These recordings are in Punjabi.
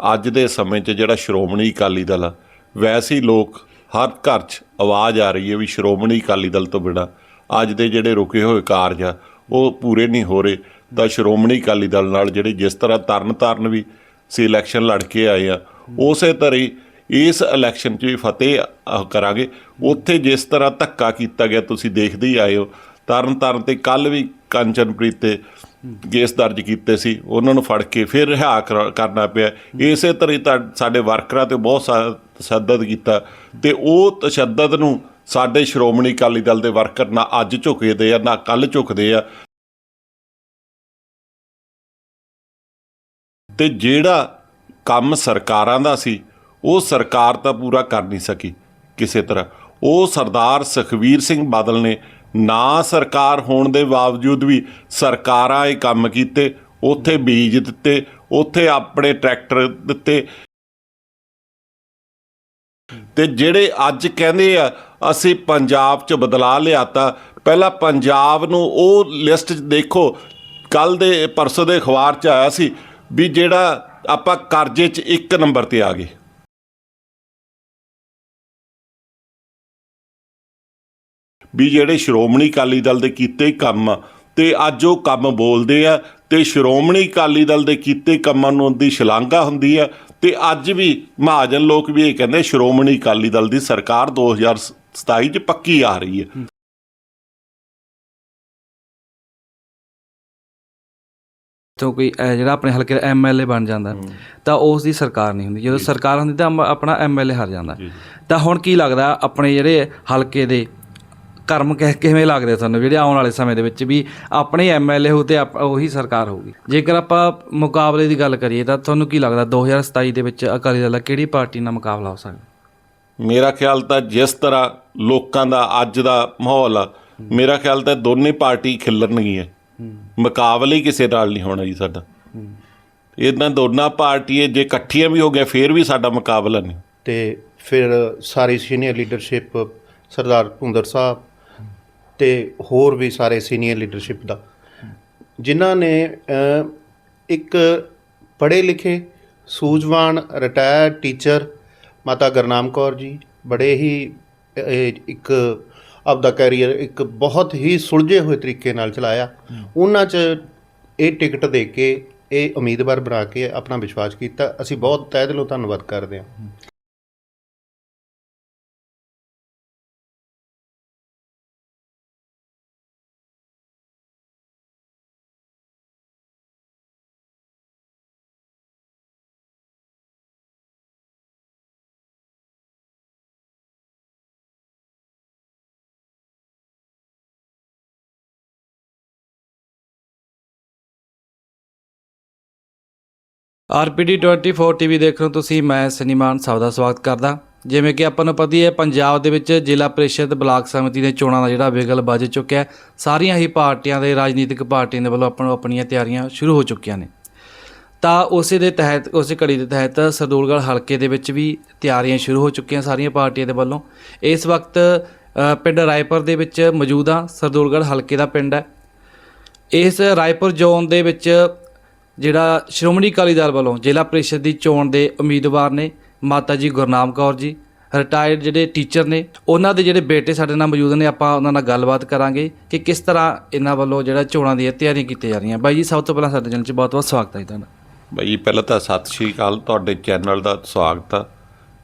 ਅੱਜ ਦੇ ਸਮੇਂ 'ਚ ਜਿਹੜਾ ਸ਼੍ਰੋਮਣੀ ਅਕਾਲੀ ਦਲ ਆ, ਵੈਸੇ ਹੀ ਲੋਕ ਹਰ ਘਰ 'ਚ ਆਵਾਜ਼ ਆ ਰਹੀ ਹੈ ਵੀ ਸ਼੍ਰੋਮਣੀ ਅਕਾਲੀ ਦਲ ਤੋਂ ਬਿਨਾ ਅੱਜ ਦੇ ਜਿਹੜੇ ਰੁਕੇ ਹੋਏ ਕਾਰਜ ਆ, ਉਹ ਪੂਰੇ ਨਹੀਂ ਹੋ ਰਹੇ। ਤਾਂ ਸ਼੍ਰੋਮਣੀ ਅਕਾਲੀ ਦਲ ਨਾਲ ਜਿਹੜੇ ਜਿਸ ਤਰ੍ਹਾਂ ਤਰਨ ਤਾਰਨ ਵੀ ਸੀ ਇਲੈਕਸ਼ਨ ਲੜ ਕੇ ਆਏ ਆ, ਉਸੇ ਤਰ੍ਹਾਂ ਹੀ ਇਸ ਇਲੈਕਸ਼ਨ 'ਚ ਵੀ ਫਤਿਹ ਕਰਾਂਗੇ। ਉੱਥੇ ਜਿਸ ਤਰ੍ਹਾਂ ਧੱਕਾ ਕੀਤਾ ਗਿਆ, ਤੁਸੀਂ ਦੇਖਦੇ ਹੀ ਆਏ ਹੋ ਤਰਨ ਤਾਰਨ ਤੇ ਕੱਲ ਵੀ ਕੰਚਨਪ੍ਰੀਤ ਤੇ ਕੇਸ ਦਰਜ ਕੀਤੇ ਸੀ, ਉਹਨਾਂ ਨੂੰ ਫੜ ਕੇ ਫਿਰ ਰਿਹਾ ਕਰ- ਕਰਨਾ ਪਿਆ। ਇਸੇ ਤਰ੍ਹਾਂ ਹੀ ਤਾਂ ਸਾਡੇ ਵਰਕਰਾਂ ਤੇ ਬਹੁਤ ਸਾ- ਤਸ਼ੱਦਦ ਕੀਤਾ ਤੇ ਉਹ ਤਸ਼ੱਦਦ ਨੂੰ ਸਾਡੇ ਸ਼੍ਰੋਮਣੀ ਅਕਾਲੀ ਦਲ ਦੇ ਵਰਕਰ ਨਾ ਅੱਜ ਝੁਕਦੇ ਆ, ਨਾ ਕੱਲ ਝੁਕਦੇ ਆ। ਤੇ ਜਿਹੜਾ ਕੰਮ ਸਰਕਾਰਾਂ ਦਾ ਸੀ, ਉਹ ਸਰਕਾਰ ਤਾਂ ਪੂਰਾ ਕਰ ਨਹੀਂ ਸਕੀ ਕਿਸੇ ਤਰ੍ਹਾਂ। ਉਹ ਸਰਦਾਰ ਸੁਖਵੀਰ ਸਿੰਘ ਬਾਦਲ ਨੇ ਨਾ ਸਰਕਾਰ ਹੋਣ ਦੇ ਬਾਵਜੂਦ ਵੀ ਸਰਕਾਰਾਂ ਇਹ ਕੰਮ ਕੀਤੇ, ਉੱਥੇ ਬੀਜ ਦਿੱਤੇ, ਉੱਥੇ ਆਪਣੇ ਟਰੈਕਟਰ ਦਿੱਤੇ। ਤੇ ਜਿਹੜੇ ਅੱਜ ਕਹਿੰਦੇ ਆ, ਅਸੀਂ ਪੰਜਾਬ 'ਚ ਬਦਲਾ ਲਿਆਤਾ, ਪਹਿਲਾਂ ਪੰਜਾਬ ਨੂੰ ਉਹ ਲਿਸਟ 'ਚ ਦੇਖੋ ਕੱਲ ਦੇ, ਪਰਸੋਂ ਦੇ ਅਖਬਾਰ 'ਚ ਆਇਆ ਸੀ ਵੀ ਜਿਹੜਾ ਆਪਾਂ ਕਰਜ਼ੇ 'ਚ ਇੱਕ ਨੰਬਰ ਤੇ ਆ ਗਏ। ਵੀ ਜਿਹੜੇ ਸ਼੍ਰੋਮਣੀ ਅਕਾਲੀ ਦਲ ਦੇ ਕੀਤੇ ਕੰਮ ਤੇ ਅੱਜ ਉਹ ਕੰਮ ਬੋਲਦੇ ਆ ਤੇ ਸ਼੍ਰੋਮਣੀ ਅਕਾਲੀ ਦਲ ਦੇ ਕੀਤੇ ਕੰਮਾਂ ਨੂੰ ਦੀ ਸ਼ਲਾਘਾ ਹੁੰਦੀ ਆ ਤੇ ਅੱਜ ਵੀ ਮਹਾਜਨ ਲੋਕ ਵੀ ਇਹ ਕਹਿੰਦੇ ਸ਼੍ਰੋਮਣੀ ਅਕਾਲੀ ਦਲ ਦੀ ਸਰਕਾਰ 2027 ਚ ਪੱਕੀ ਆ ਰਹੀ ਹੈ ਤੋਂ ਕੋਈ ਜਿਹੜਾ ਆਪਣੇ ਹਲਕੇ ਦਾ ਐਮਐਲਏ ਬਣ ਜਾਂਦਾ ਤਾਂ ਉਸ ਦੀ ਸਰਕਾਰ ਨਹੀਂ ਹੁੰਦੀ। ਜਦੋਂ ਸਰਕਾਰ ਹੁੰਦੀ ਤਾਂ ਆਪਣਾ ਐਮਐਲਏ ਹਾਰ ਜਾਂਦਾ। ਤਾਂ ਹੁਣ ਕੀ ਲੱਗਦਾ ਆਪਣੇ ਜਿਹੜੇ ਹਲਕੇ ਦੇ ਕਰਮ ਕਿ- ਕਿਵੇਂ ਲੱਗਦੇ ਤੁਹਾਨੂੰ ਜਿਹੜੇ ਆਉਣ ਵਾਲੇ ਸਮੇਂ ਦੇ ਵਿੱਚ ਵੀ ਆਪਣੇ ਐਮਐਲਏ ਹੋ ਤੇ ਆਪ- ਉਹੀ ਸਰਕਾਰ ਹੋਊਗੀ? ਜੇਕਰ ਆਪਾਂ ਮੁਕਾਬਲੇ ਦੀ ਗੱਲ ਕਰੀਏ ਤਾਂ ਤੁਹਾਨੂੰ ਕੀ ਲੱਗਦਾ 2027 ਦੇ ਵਿੱਚ ਅਕਾਲੀ ਦਲ ਦਾ ਕਿਹੜੀ ਪਾਰਟੀ ਨਾਲ ਮੁਕਾਬਲਾ ਹੋ ਸਕਦਾ? ਮੇਰਾ ਖਿਆਲ ਤਾਂ ਜਿਸ ਤਰ੍ਹਾਂ ਲੋਕਾਂ ਦਾ ਅੱਜ ਦਾ ਮਾਹੌਲ ਆ ਮੇਰਾ ਖਿਆਲ ਤਾਂ ਦੋਨੇ ਪਾਰਟੀ ਖਿਲਰਨਗੀਆਂ। ਮੁਕਾਬਲੇ ਹੀ ਕਿਸੇ ਨਾਲ ਨਹੀਂ ਹੋਣਾ ਜੀ ਸਾਡਾ। ਇਹਨਾਂ ਦੋਨਾਂ ਪਾਰਟੀਆਂ ਜੇ ਇਕੱਠੀਆਂ ਵੀ ਹੋ ਗਿਆ ਫੇਰ ਵੀ ਸਾਡਾ ਮੁਕਾਬਲਾ ਨਹੀਂ। ਤੇ ਫਿਰ ਸਾਰੀ ਸੀਨੀਅਰ ਲੀਡਰਸ਼ਿਪ ਸਰਦਾਰ ਭੁੰਦਰ ਸਾਹਿਬ ਤੇ ਹੋਰ ਵੀ ਸਾਰੇ ਸੀਨੀਅਰ ਲੀਡਰਸ਼ਿਪ ਦਾ। ਜਿਨ੍ਹਾਂ ਨੇ ਇੱਕ ਪੜ੍ਹੇ ਲਿਖੇ ਸੂਝਵਾਨ ਰਿਟਾਇਰਡ ਟੀਚਰ ਮਾਤਾ ਗੁਰਨਾਮ ਕੌਰ ਜੀ ਬੜੇ ਹੀ ਇਹ, ਇੱਕ ਆਪਦਾ ਕੈਰੀਅਰ ਇੱਕ ਬਹੁਤ ਹੀ ਸੁਲਝੇ ਹੋਏ ਤਰੀਕੇ ਨਾਲ ਚਲਾਇਆ। ਉਹਨਾਂ 'ਚ ਇਹ ਟਿਕਟ ਦੇ ਕੇ ਇਹ ਉਮੀਦਵਾਰ ਬਣਾ ਕੇ ਆਪਣਾ ਵਿਸ਼ਵਾਸ ਕੀਤਾ। ਅਸੀਂ ਬਹੁਤ ਤਹਿ ਦਿਲੋਂ ਧੰਨਵਾਦ ਕਰਦੇ ਹਾਂ। ਆਰਪੀਡੀ 24 ਟੀਵੀ ਦੇਖ ਰਹੇ ਹੋ ਤੁਸੀਂ, ਮੈਂ ਸਨੀਮਾਨ ਸਾਹਿਬ ਦਾ ਸਵਾਗਤ ਕਰਦਾ। ਜਿਵੇਂ ਕਿ ਆਪਾਂ ਨੂੰ ਪਤਾ ਹੈ ਪੰਜਾਬ ਦੇ ਵਿੱਚ ਜ਼ਿਲ੍ਹਾ ਪ੍ਰੀਸ਼ਦ ਬਲਾਕ ਸਮਿਤੀ ਦੇ ਚੋਣਾਂ ਦਾ ਜਿਹੜਾ ਵਿਗਲ ਵੱਜ ਚੁੱਕਿਆ ਹੈ, ਸਾਰੀਆਂ ਹੀ ਪਾਰਟੀਆਂ ਦੇ ਰਾਜਨੀਤਿਕ ਪਾਰਟੀਆਂ ਦੇ ਵੱਲੋਂ ਆਪਾਂ ਨੂੰ ਆਪਣੀਆਂ ਤਿਆਰੀਆਂ ਸ਼ੁਰੂ ਹੋ ਚੁੱਕੀਆਂ ਨੇ। ਤਾਂ ਉਸੇ ਦੇ ਤਹਿਤ, ਉਸੇ ਘੜੀ ਦੇ ਤਹਿਤ ਸਰਦੂਲਗੜ੍ਹ ਹਲਕੇ ਦੇ ਵਿੱਚ ਵੀ ਤਿਆਰੀਆਂ ਸ਼ੁਰੂ ਹੋ ਚੁੱਕੀਆਂ ਸਾਰੀਆਂ ਪਾਰਟੀਆਂ ਦੇ ਵੱਲੋਂ। ਇਸ ਵਕਤ ਪਿੰਡ ਰਾਏਪੁਰ ਦੇ ਵਿੱਚ ਮੌਜੂਦ ਹਾਂ, ਸਰਦੂਲਗੜ੍ਹ ਹਲਕੇ ਦਾ ਪਿੰਡ ਹੈ। ਇਸ ਰਾਏਪੁਰ ਜ਼ੋਨ ਦੇ ਵਿੱਚ ਜਿਹੜਾ ਸ਼੍ਰੋਮਣੀ ਅਕਾਲੀ ਦਲ ਵੱਲੋਂ ਜ਼ਿਲ੍ਹਾ ਪ੍ਰੀਸ਼ਦ ਦੀ ਚੋਣ ਦੇ ਉਮੀਦਵਾਰ ਨੇ ਮਾਤਾ ਜੀ ਗੁਰਨਾਮ ਕੌਰ ਜੀ ਰਿਟਾਇਰਡ ਜਿਹੜੇ ਟੀਚਰ ਨੇ ਉਹਨਾਂ ਦੇ ਜਿਹੜੇ ਬੇਟੇ ਸਾਡੇ ਨਾਲ ਮੌਜੂਦ ਨੇ ਆਪਾਂ ਉਹਨਾਂ ਨਾਲ ਗੱਲਬਾਤ ਕਰਾਂਗੇ ਕਿ ਕਿਸ ਤਰ੍ਹਾਂ ਇਹਨਾਂ ਵੱਲੋਂ ਜਿਹੜਾ ਚੋਣਾਂ ਦੀਆਂ ਤਿਆਰੀਆਂ ਕੀਤੀਆਂ ਜਾ ਰਹੀਆਂ। ਬਾਈ ਜੀ ਸਭ ਤੋਂ ਪਹਿਲਾਂ ਸਾਡੇ ਚੈਨਲ 'ਚ ਬਹੁਤ-ਬਹੁਤ ਸਵਾਗਤ ਹੈ ਜੀ ਤੁਹਾਡਾ। ਬਈ ਪਹਿਲਾਂ ਤਾਂ ਸਤਿ ਸ਼੍ਰੀ ਅਕਾਲ। ਤੁਹਾਡੇ ਚੈਨਲ ਦਾ ਸਵਾਗਤ ਆ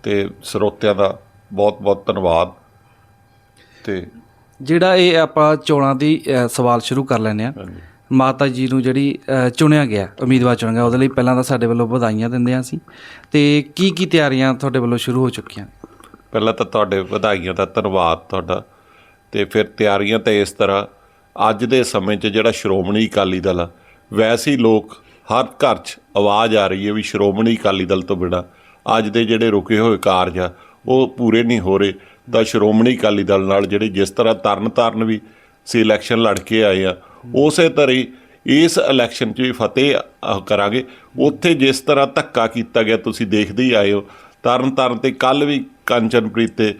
ਤੇ ਸਰੋਤਿਆਂ ਦਾ ਬਹੁਤ-ਬਹੁਤ ਧੰਨਵਾਦ। ਤੇ ਜਿਹੜਾ ਇਹ ਆਪਾਂ ਚੋਣਾਂ ਦੀ ਸਵਾਲ ਸ਼ੁਰੂ ਕਰ ਲੈਂਦੇ ਆ ਮਾਤਾ ਜੀ ਨੂੰ ਜਿਹੜੀ ਚੁਣਿਆ ਗਿਆ, ਉਮੀਦਵਾਰ ਚੁਣਿਆ ਗਿਆ, ਉਹਦੇ ਲਈ ਪਹਿਲਾਂ ਤਾਂ ਸਾਡੇ ਵੱਲੋਂ ਵਧਾਈਆਂ ਦਿੰਦੇ ਹਾਂ ਅਸੀਂ। ਤੇ ਕੀ ਕੀ ਤਿਆਰੀਆਂ ਤੁਹਾਡੇ ਵੱਲੋਂ ਸ਼ੁਰੂ ਹੋ ਚੁੱਕੀਆਂ? ਪਹਿਲਾਂ ਤਾਂ ਤੁਹਾਡੇ ਵਧਾਈਆਂ ਦਾ ਧੰਨਵਾਦ ਤੁਹਾਡਾ। ਤੇ ਫਿਰ ਤਿਆਰੀਆਂ ਤਾਂ ਇਸ ਤਰ੍ਹਾਂ, ਅੱਜ ਦੇ ਸਮੇਂ 'ਚ ਜਿਹੜਾ ਸ਼੍ਰੋਮਣੀ ਅਕਾਲੀ ਦਲ ਆ, ਵੈਸੇ ਹੀ ਲੋਕ ਹਰ ਘਰ 'ਚ ਆਵਾਜ਼ ਆ ਰਹੀ ਹੈ ਵੀ ਸ਼੍ਰੋਮਣੀ ਅਕਾਲੀ ਦਲ ਤੋਂ ਬਿਨਾ ਅੱਜ ਦੇ ਜਿਹੜੇ ਰੁਕੇ ਹੋਏ ਕਾਰਜ ਆ, ਉਹ ਪੂਰੇ ਨਹੀਂ ਹੋ ਰਹੇ। ਤਾਂ ਸ਼੍ਰੋਮਣੀ ਅਕਾਲੀ ਦਲ ਨਾਲ ਜਿਹੜੇ ਜਿਸ ਤਰ੍ਹਾਂ ਤਰਨ ਤਾਰਨ ਵੀ ਸੀ, ਇਲੈਕਸ਼ਨ ਲੜ ਕੇ ਆਏ ਆ ਉਸੇ ਤਰ੍ਹਾਂ ਇਸ ਇਲੈਕਸ਼ਨ 'ਚ ਵੀ ਫਤਿਹ ਕਰਾਂਗੇ। ਉੱਥੇ ਜਿਸ ਤਰ੍ਹਾਂ ਧੱਕਾ ਕੀਤਾ ਗਿਆ, ਤੁਸੀਂ ਦੇਖਦੇ ਹੀ ਆਏ ਹੋ। ਤਰਨ ਤਾਰਨ ਤੇ ਕੱਲ ਵੀ ਕੰਚਨਪ੍ਰੀਤ ਤੇ